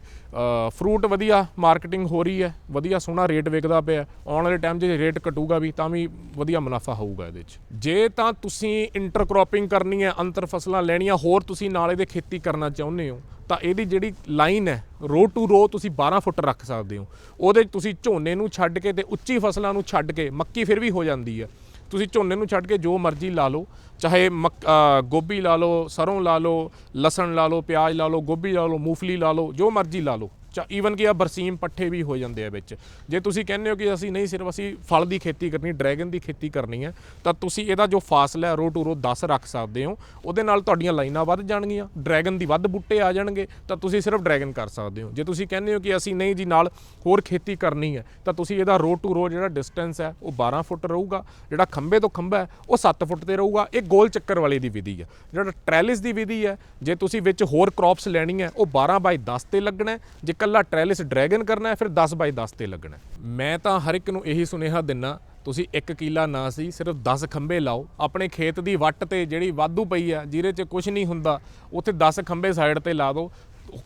ਫਰੂਟ ਵਧੀਆ ਮਾਰਕੀਟਿੰਗ ਹੋ ਰਹੀ ਹੈ, ਵਧੀਆ ਸੋਹਣਾ ਰੇਟ ਵਿਕਦਾ ਪਿਆ ਆਉਣ ਵਾਲੇ ਟਾਈਮ 'ਚ ਜੇ ਰੇਟ ਘਟੂਗਾ ਵੀ ਤਾਂ ਵੀ ਵਧੀਆ ਮੁਨਾਫਾ ਹੋਊਗਾ ਇਹਦੇ 'ਚ। ਜੇ ਤਾਂ ਤੁਸੀਂ ਇੰਟਰਕ੍ਰੋਪਿੰਗ ਕਰਨੀ ਹੈ, ਅੰਤਰ ਫਸਲਾਂ ਲੈਣੀਆਂ, ਹੋਰ ਤੁਸੀਂ ਨਾਲੇ ਦੇ ਖੇਤੀ ਕਰਨਾ ਚਾਹੁੰਦੇ ਹੋ, ਤਾਂ ਇਹਦੀ ਜਿਹੜੀ ਲਾਈਨ ਹੈ ਰੋ ਟੂ ਰੋ ਤੁਸੀਂ 12 ਫੁੱਟ ਰੱਖ ਸਕਦੇ ਹੋ। ਉਹਦੇ 'ਚ ਤੁਸੀਂ ਝੋਨੇ ਨੂੰ ਛੱਡ ਕੇ ਤੇ ਉੱਚੀ ਫਸਲਾਂ ਨੂੰ ਛੱਡ ਕੇ ਮੱਕੀ ਫਿਰ ਵੀ ਹੋ ਜਾਂਦੀ ਹੈ। ਤੁਸੀਂ ਝੋਨੇ ਨੂੰ ਛੱਡ ਕੇ ਜੋ ਮਰਜ਼ੀ ਲਾ ਲਓ, ਚਾਹੇ ਮੱਕ- ਗੋਭੀ ਲਾ ਲਓ, ਸਰੋਂ ਲਾ ਲਓ, ਲਸਣ ਲਾ ਲਓ, ਪਿਆਜ਼ ਲਾ ਲਓ, ਗੋਭੀ ਲਾ ਲਓ, ਮੂੰਗਫਲੀ ਲਾ ਲਓ, ਜੋ ਮਰਜ਼ੀ ਲਾ ਲਓ। ਈਵਨ ਕਿ ਆ ਬਰਸੀਮ ਪੱਠੇ ਵੀ ਹੋ ਜਾਂਦੇ ਆ ਵਿੱਚ। ਜੇ ਤੁਸੀਂ ਕਹਿੰਦੇ ਹੋ ਕਿ ਅਸੀਂ ਨਹੀਂ, ਸਿਰਫ ਅਸੀਂ ਫਲ ਦੀ ਖੇਤੀ ਕਰਨੀ, ਡਰੈਗਨ ਦੀ ਖੇਤੀ ਕਰਨੀ ਹੈ, ਤਾਂ ਤੁਸੀਂ ਇਹਦਾ ਜੋ ਫਾਸਲਾ ਹੈ, ਰੋ ਟੂ ਰੋ 10 ਰੱਖ ਸਕਦੇ ਹੋ। ਉਹਦੇ ਨਾਲ ਤੁਹਾਡੀਆਂ ਲਾਈਨਾਂ ਵੱਧ ਜਾਣਗੀਆਂ, ਡਰੈਗਨ ਦੀ ਵੱਧ ਬੂਟੇ ਆ ਜਾਣਗੇ, ਤਾਂ ਤੁਸੀਂ ਸਿਰਫ ਡਰੈਗਨ ਕਰ ਸਕਦੇ ਹੋ। ਜੇ ਤੁਸੀਂ ਕਹਿੰਦੇ ਹੋ ਕਿ ਅਸੀਂ ਨਹੀਂ ਜੀ, ਨਾਲ ਹੋਰ ਖੇਤੀ ਕਰਨੀ ਹੈ, ਤਾਂ ਤੁਸੀਂ ਇਹਦਾ ਰੋ ਟੂ ਰੋ ਜਿਹੜਾ ਡਿਸਟੈਂਸ ਹੈ, ਉਹ 12 ਫੁੱਟ ਰਹੂਗਾ। ਜਿਹੜਾ ਖੰਭੇ ਤੋਂ ਖੰਭਾ ਹੈ, ਉਹ 7 ਫੁੱਟ ਤੇ ਰਹੂਗਾ। ਇਹ ਗੋਲ ਚੱਕਰ ਵਾਲੇ ਦੀ ਵਿਧੀ ਹੈ। ਜਿਹੜਾ ਟ੍ਰੈਲਿਸ ਦੀ ਵਿਧੀ ਹੈ, ਜੇ ਤੁਸੀਂ ਵਿੱਚ ਹੋਰ ਕ੍ਰੌਪਸ ਲੈਣੀ ਹੈ, ਉਹ 12 ਬਾਈ 10 ਤੇ ਲੱਗਣਾ ਜੇ ਕੱਲਾ ਟ੍ਰੈਲਿਸ ਡਰੈਗਨ ਕਰਨਾ ਹੈ, ਫਿਰ 10 ਬਾਈ 10 ਤੇ ਲੱਗਣਾ ਮੈਂ ਤਾਂ ਹਰ ਇੱਕ ਨੂੰ ਇਹੀ ਸੁਨੇਹਾ ਦਿੰਨਾ, ਤੁਸੀਂ ਇੱਕ ਕਿਲਾ ਨਾ ਸੀ, ਸਿਰਫ 10 ਖੰਭੇ ਲਾਓ। ਆਪਣੇ ਖੇਤ ਦੀ ਵੱਟ ਤੇ ਜਿਹੜੀ ਵਾਧੂ ਪਈ ਆ, ਜਿਹਦੇ 'ਚ ਕੁਝ ਨਹੀਂ ਹੁੰਦਾ, ਉੱਥੇ 10 ਖੰਭੇ ਸਾਈਡ ਤੇ ਲਾ ਦਿਓ।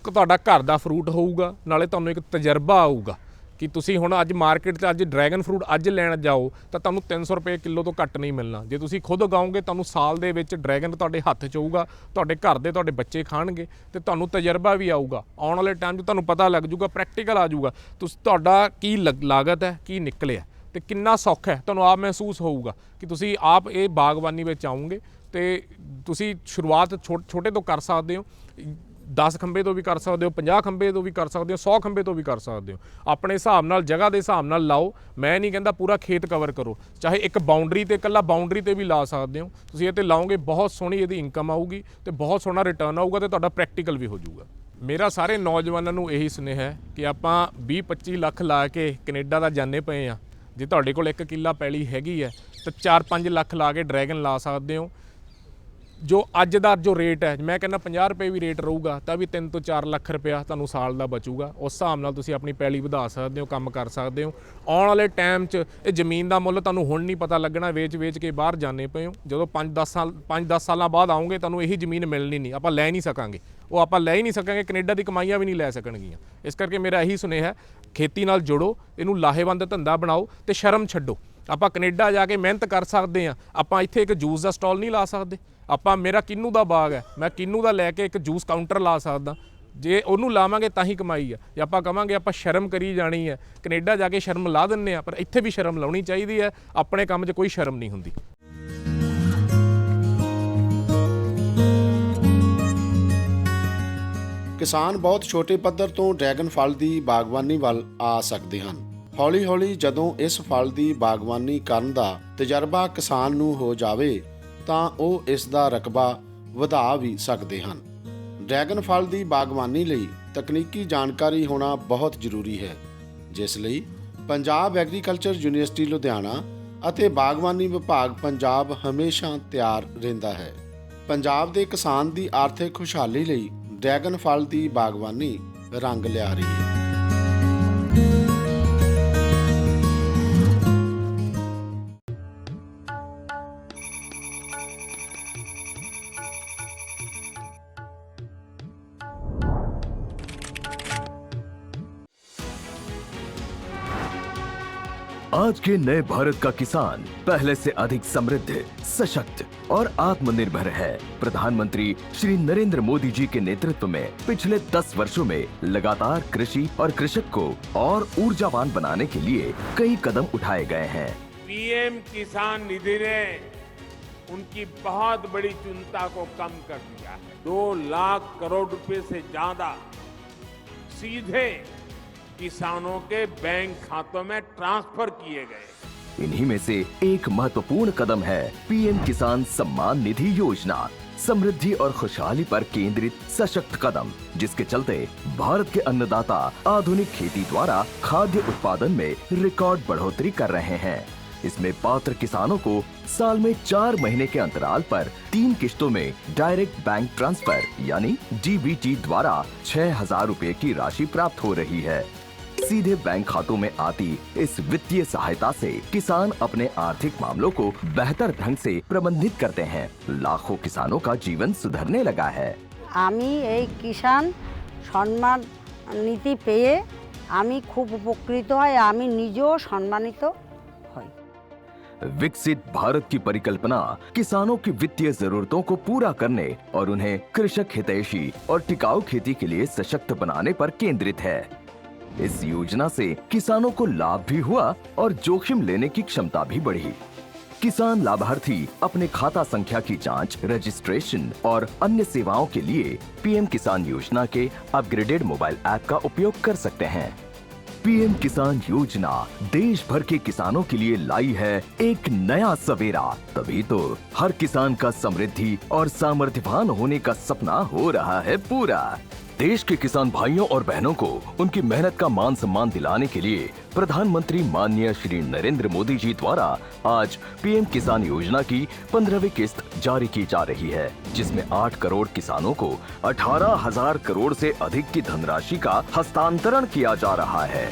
ਤੁਹਾਡਾ ਘਰ ਦਾ ਫਰੂਟ ਹੋਊਗਾ, ਨਾਲੇ ਤੁਹਾਨੂੰ ਇੱਕ ਤਜਰਬਾ ਆਊਗਾ। ਕਿ ਤੁਸੀਂ ਹੁਣ ਅੱਜ ਮਾਰਕੀਟ 'ਚ ਅੱਜ ਡਰੈਗਨ ਫਰੂਟ ਅੱਜ ਲੈਣ ਜਾਓ, ਤਾਂ ਤੁਹਾਨੂੰ 300 ਰੁਪਏ ਕਿਲੋ ਤੋਂ ਘੱਟ ਨਹੀਂ ਮਿਲਣਾ। ਜੇ ਤੁਸੀਂ ਖੁਦ ਉਗਾਓਗੇ, ਤੁਹਾਨੂੰ ਸਾਲ ਦੇ ਵਿੱਚ ਡਰੈਗਨ ਤੁਹਾਡੇ ਹੱਥ 'ਚ ਹੋਊਗਾ, ਤੁਹਾਡੇ ਘਰ ਦੇ ਤੁਹਾਡੇ ਬੱਚੇ ਖਾਣਗੇ ਤੇ ਤੁਹਾਨੂੰ ਤਜਰਬਾ ਵੀ ਆਊਗਾ। ਆਉਣ ਵਾਲੇ ਟਾਈਮ 'ਚ ਤੁਹਾਨੂੰ ਪਤਾ ਲੱਗ ਜਾਊਗਾ ਪ੍ਰੈਕਟੀਕਲ ਆ ਜਾਊਗਾ। ਤੁਸੀਂ, ਤੁਹਾਡਾ ਕੀ ਲਾਗਤ ਹੈ, ਕੀ ਨਿਕਲਿਆ ਤੇ ਕਿੰਨਾ ਸੌਖਾ ਹੈ, ਤੁਹਾਨੂੰ ਆਪ ਮਹਿਸੂਸ ਹੋਊਗਾ ਕਿ ਤੁਸੀਂ ਆਪ ਇਹ ਬਾਗਬਾਨੀ ਵਿੱਚ ਆਉਂਗੇ ਤੇ ਤੁਸੀਂ ਸ਼ੁਰੂਆਤ ਛੋ- ਛੋਟੇ ਤੋਂ ਕਰ ਸਕਦੇ ਹੋ। 10 ਖੰਬੇ ਤੋਂ ਵੀ ਕਰ ਸਕਦੇ ਹੋ 50 ਖੰਬੇ ਤੋਂ ਵੀ ਕਰ ਸਕਦੇ ਹੋ 100 ਖੰਬੇ ਤੋਂ ਵੀ ਕਰ ਸਕਦੇ ਹੋ। ਆਪਣੇ ਹਿਸਾਬ ਨਾਲ, ਜਗ੍ਹਾ ਦੇ ਹਿਸਾਬ ਨਾਲ ਲਾਓ। ਮੈਂ ਨਹੀਂ ਕਹਿੰਦਾ ਪੂਰਾ ਖੇਤ ਕਵਰ ਕਰੋ। ਚਾਹੇ ਇੱਕ ਬਾਉਂਡਰੀ ਤੇ ਇਕੱਲਾ ਬਾਉਂਡਰੀ ਤੇ ਵੀ ਲਾ ਸਕਦੇ ਹੋ। ਤੁਸੀਂ ਇਹ ਤੇ ਲਾਓਗੇ, ਬਹੁਤ ਸੋਹਣੀ ਇਹਦੀ ਇਨਕਮ ਆਊਗੀ ਤੇ ਬਹੁਤ ਸੋਹਣਾ ਰਿਟਰਨ ਆਊਗਾ ਤੇ ਤੁਹਾਡਾ ਪ੍ਰੈਕਟੀਕਲ ਵੀ ਹੋ ਜਾਊਗਾ। ਮੇਰਾ ਸਾਰੇ ਨੌਜਵਾਨਾਂ ਨੂੰ ਇਹੀ ਸੁਨੇਹਾ ਹੈ ਕਿ ਆਪਾਂ 20 25 ਲੱਖ ਲਾ ਕੇ ਕੈਨੇਡਾ ਦਾ ਜਾਣੇ ਪਏ ਆ ਜੇ ਤੁਹਾਡੇ ਕੋਲ ਇੱਕ ਕਿੱਲਾ ਪੈਲੀ ਹੈਗੀ ਹੈ, ਤਾਂ 4-5 ਲੱਖ ਲਾ ਕੇ ਡਰੈਗਨ ਲਾ ਸਕਦੇ ਹੋ। ਜੋ ਅੱਜ ਦਾ ਜੋ ਰੇਟ ਹੈ, ਮੈਂ ਕਹਿੰਦਾ 50 ਰੁਪਏ ਵੀ ਰੇਟ ਰਹੂਗਾ, ਤਾਂ ਵੀ 3 ਤੋਂ 4 ਲੱਖ ਰੁਪਇਆ ਤੁਹਾਨੂੰ ਸਾਲ ਦਾ ਬਚੂਗਾ। ਉਸ ਹਿਸਾਬ ਨਾਲ ਤੁਸੀਂ ਆਪਣੀ ਪੈਲੀ ਵਧਾ ਸਕਦੇ ਹੋ, ਕੰਮ ਕਰ ਸਕਦੇ ਹੋ। ਆਉਣ ਵਾਲੇ ਟਾਈਮ 'ਚ ਇਹ ਜ਼ਮੀਨ ਦਾ ਮੁੱਲ ਤੁਹਾਨੂੰ ਹੁਣ ਨਹੀਂ ਪਤਾ ਲੱਗਣਾ ਵੇਚ-ਵੇਚ ਕੇ ਬਾਹਰ ਜਾਣੇ ਪਏ ਹੋ। ਜਦੋਂ 5-10 ਸਾਲ 5-10 ਸਾਲਾਂ ਬਾਅਦ ਆਉਂਗੇ, ਤੁਹਾਨੂੰ ਇਹੀ ਜ਼ਮੀਨ ਮਿਲਣੀ ਨਹੀਂ। ਆਪਾਂ ਲੈ ਨਹੀਂ ਸਕਾਂਗੇ। ਉਹ ਆਪਾਂ ਲੈ ਹੀ ਨਹੀਂ ਸਕਾਂਗੇ, ਕੈਨੇਡਾ ਦੀ ਕਮਾਈਆਂ ਵੀ ਨਹੀਂ ਲੈ ਸਕਣਗੀਆਂ। ਇਸ ਕਰਕੇ ਮੇਰਾ ਇਹੀ ਸੁਨੇਹਾ ਹੈ, ਖੇਤੀ ਨਾਲ ਜੁੜੋ, ਇਹਨੂੰ ਲਾਹੇਵੰਦ ਧੰਦਾ ਬਣਾਓ ਤੇ ਸ਼ਰਮ ਛੱਡੋ। ਆਪਾਂ ਕੈਨੇਡਾ ਜਾ ਕੇ ਮਿਹਨਤ ਕਰ ਸਕਦੇ ਆ ਆਪਾਂ ਇੱਥੇ ਇੱਕ ਜੂਸ ਦਾ ਸਟਾਲ ਨਹੀਂ ਲਾ ਸਕਦੇ। ਆਪਾਂ ਮੇਰਾ ਕਿੰਨੂ ਦਾ ਬਾਗ ਹੈ, ਮੈਂ ਕਿੰਨੂ ਦਾ ਲੈ ਕੇ ਇੱਕ ਜੂਸ ਕਾਊਂਟਰ ਲਾ ਸਕਦਾ। ਜੇ ਉਹਨੂੰ ਲਾਵਾਂਗੇ ਤਾਂ ਹੀ ਕਮਾਈ ਆ। ਜੇ ਆਪਾਂ ਕਵਾਂਗੇ ਆਪਾਂ ਸ਼ਰਮ ਕਰੀ ਜਾਣੀ ਹੈ, ਕੈਨੇਡਾ ਜਾ ਕੇ ਸ਼ਰਮ ਲਾ ਦਿੰਨੇ ਆ, ਪਰ ਇੱਥੇ ਵੀ ਸ਼ਰਮ ਲਾਉਣੀ ਚਾਹੀਦੀ ਹੈ, ਆਪਣੇ ਕੰਮ 'ਚ ਕੋਈ ਸ਼ਰਮ ਨਹੀਂ ਹੁੰਦੀ। ਕਿਸਾਨ ਬਹੁਤ ਛੋਟੇ ਪੱਧਰ ਤੋਂ ਡਰੈਗਨ ਫਲ ਦੀ ਬਾਗਬਾਨੀ ਵੱਲ ਆ ਸਕਦੇ ਹਨ। ਹੌਲੀ-ਹੌਲੀ ਜਦੋਂ ਇਸ ਫਲ ਦੀ ਬਾਗਬਾਨੀ ਕਰਨ ਦਾ ਤਜਰਬਾ ਕਿਸਾਨ ਨੂੰ ਹੋ ਜਾਵੇ ਤਾਂ ਉਹ ਇਸ ਦਾ ਰਕਬਾ ਵਧਾ ਵੀ ਸਕਦੇ ਹਨ। ਡਰੈਗਨ ਫਲ ਦੀ ਬਾਗਬਾਨੀ ਲਈ ਤਕਨੀਕੀ ਜਾਣਕਾਰੀ ਹੋਣਾ ਬਹੁਤ ਜ਼ਰੂਰੀ ਹੈ, ਜਿਸ ਲਈ ਪੰਜਾਬ ਐਗਰੀਕਲਚਰ ਯੂਨੀਵਰਸਿਟੀ ਲੁਧਿਆਣਾ ਅਤੇ ਬਾਗਬਾਨੀ ਵਿਭਾਗ ਪੰਜਾਬ ਹਮੇਸ਼ਾ ਤਿਆਰ ਰਹਿੰਦਾ ਹੈ। ਪੰਜਾਬ ਦੇ ਕਿਸਾਨ ਦੀ ਆਰਥਿਕ ਖੁਸ਼ਹਾਲੀ ਲਈ ਡਰੈਗਨ ਫਲ ਦੀ ਬਾਗਬਾਨੀ ਰੰਗ ਲਿਆ ਰਹੀ ਹੈ। आज के नए भारत का किसान पहले से अधिक समृद्ध, सशक्त और आत्मनिर्भर है। प्रधानमंत्री श्री नरेंद्र मोदी जी के नेतृत्व में पिछले 10 वर्षों में लगातार कृषि और कृषक को और ऊर्जावान बनाने के लिए कई कदम उठाए गए हैं। पीएम किसान निधि ने उनकी बहुत बड़ी चिंता को कम कर दिया है। दो लाख करोड़ रुपए से ज़्यादा सीधे किसानों के बैंक खातों में ट्रांसफ़र किए गए। इन्हीं में से एक महत्वपूर्ण कदम है पीएम किसान सम्मान निधि योजना, समृद्धि और खुशहाली पर केंद्रित सशक्त कदम, जिसके चलते भारत के अन्नदाता आधुनिक खेती द्वारा खाद्य उत्पादन में रिकॉर्ड बढ़ोतरी कर रहे हैं। इसमें पात्र किसानों को साल में चार महीने के अंतराल पर तीन किश्तों में डायरेक्ट बैंक ट्रांसफ़र, यानी डीबीटी द्वारा छह हज़ार रूपए की राशि प्राप्त हो रही है। सीधे बैंक खातों में आती इस वित्तीय सहायता से किसान अपने आर्थिक मामलों को बेहतर ढंग से प्रबंधित करते हैं लाखों किसानों का जीवन सुधरने लगा है আমি এই কিষাণ সম্মান নীতি পেয়ে আমি খুব উপকৃত হয় আমি নিজেও সম্মানিত হই विकसित भारत की परिकल्पना किसानों की वित्तीय जरूरतों को पूरा करने और उन्हें कृषक हितैषी और टिकाऊ खेती के लिए सशक्त बनाने पर केंद्रित है इस योजना से किसानों को लाभ भी हुआ और जोखिम लेने की क्षमता भी बढ़ी। किसान लाभार्थी अपने खाता संख्या की जाँच रजिस्ट्रेशन और अन्य सेवाओं के लिए पीएम किसान योजना के अपग्रेडेड मोबाइल ऐप का उपयोग कर सकते हैं। पीएम किसान योजना देश भर के किसानों के लिए लाई है एक नया सवेरा। तभी तो हर किसान का समृद्धि और सामर्थ्यवान होने का सपना हो रहा है पूरा। देश के किसान भाइयों और बहनों को उनकी मेहनत का मान सम्मान दिलाने के लिए प्रधानमंत्री माननीय श्री नरेंद्र मोदी जी द्वारा आज पीएम किसान योजना की पंद्रहवीं किस्त जारी की जा रही है, जिसमें आठ करोड़ किसानों को अठारह हज़ार करोड़ से अधिक की धनराशि का हस्तांतरण किया जा रहा है।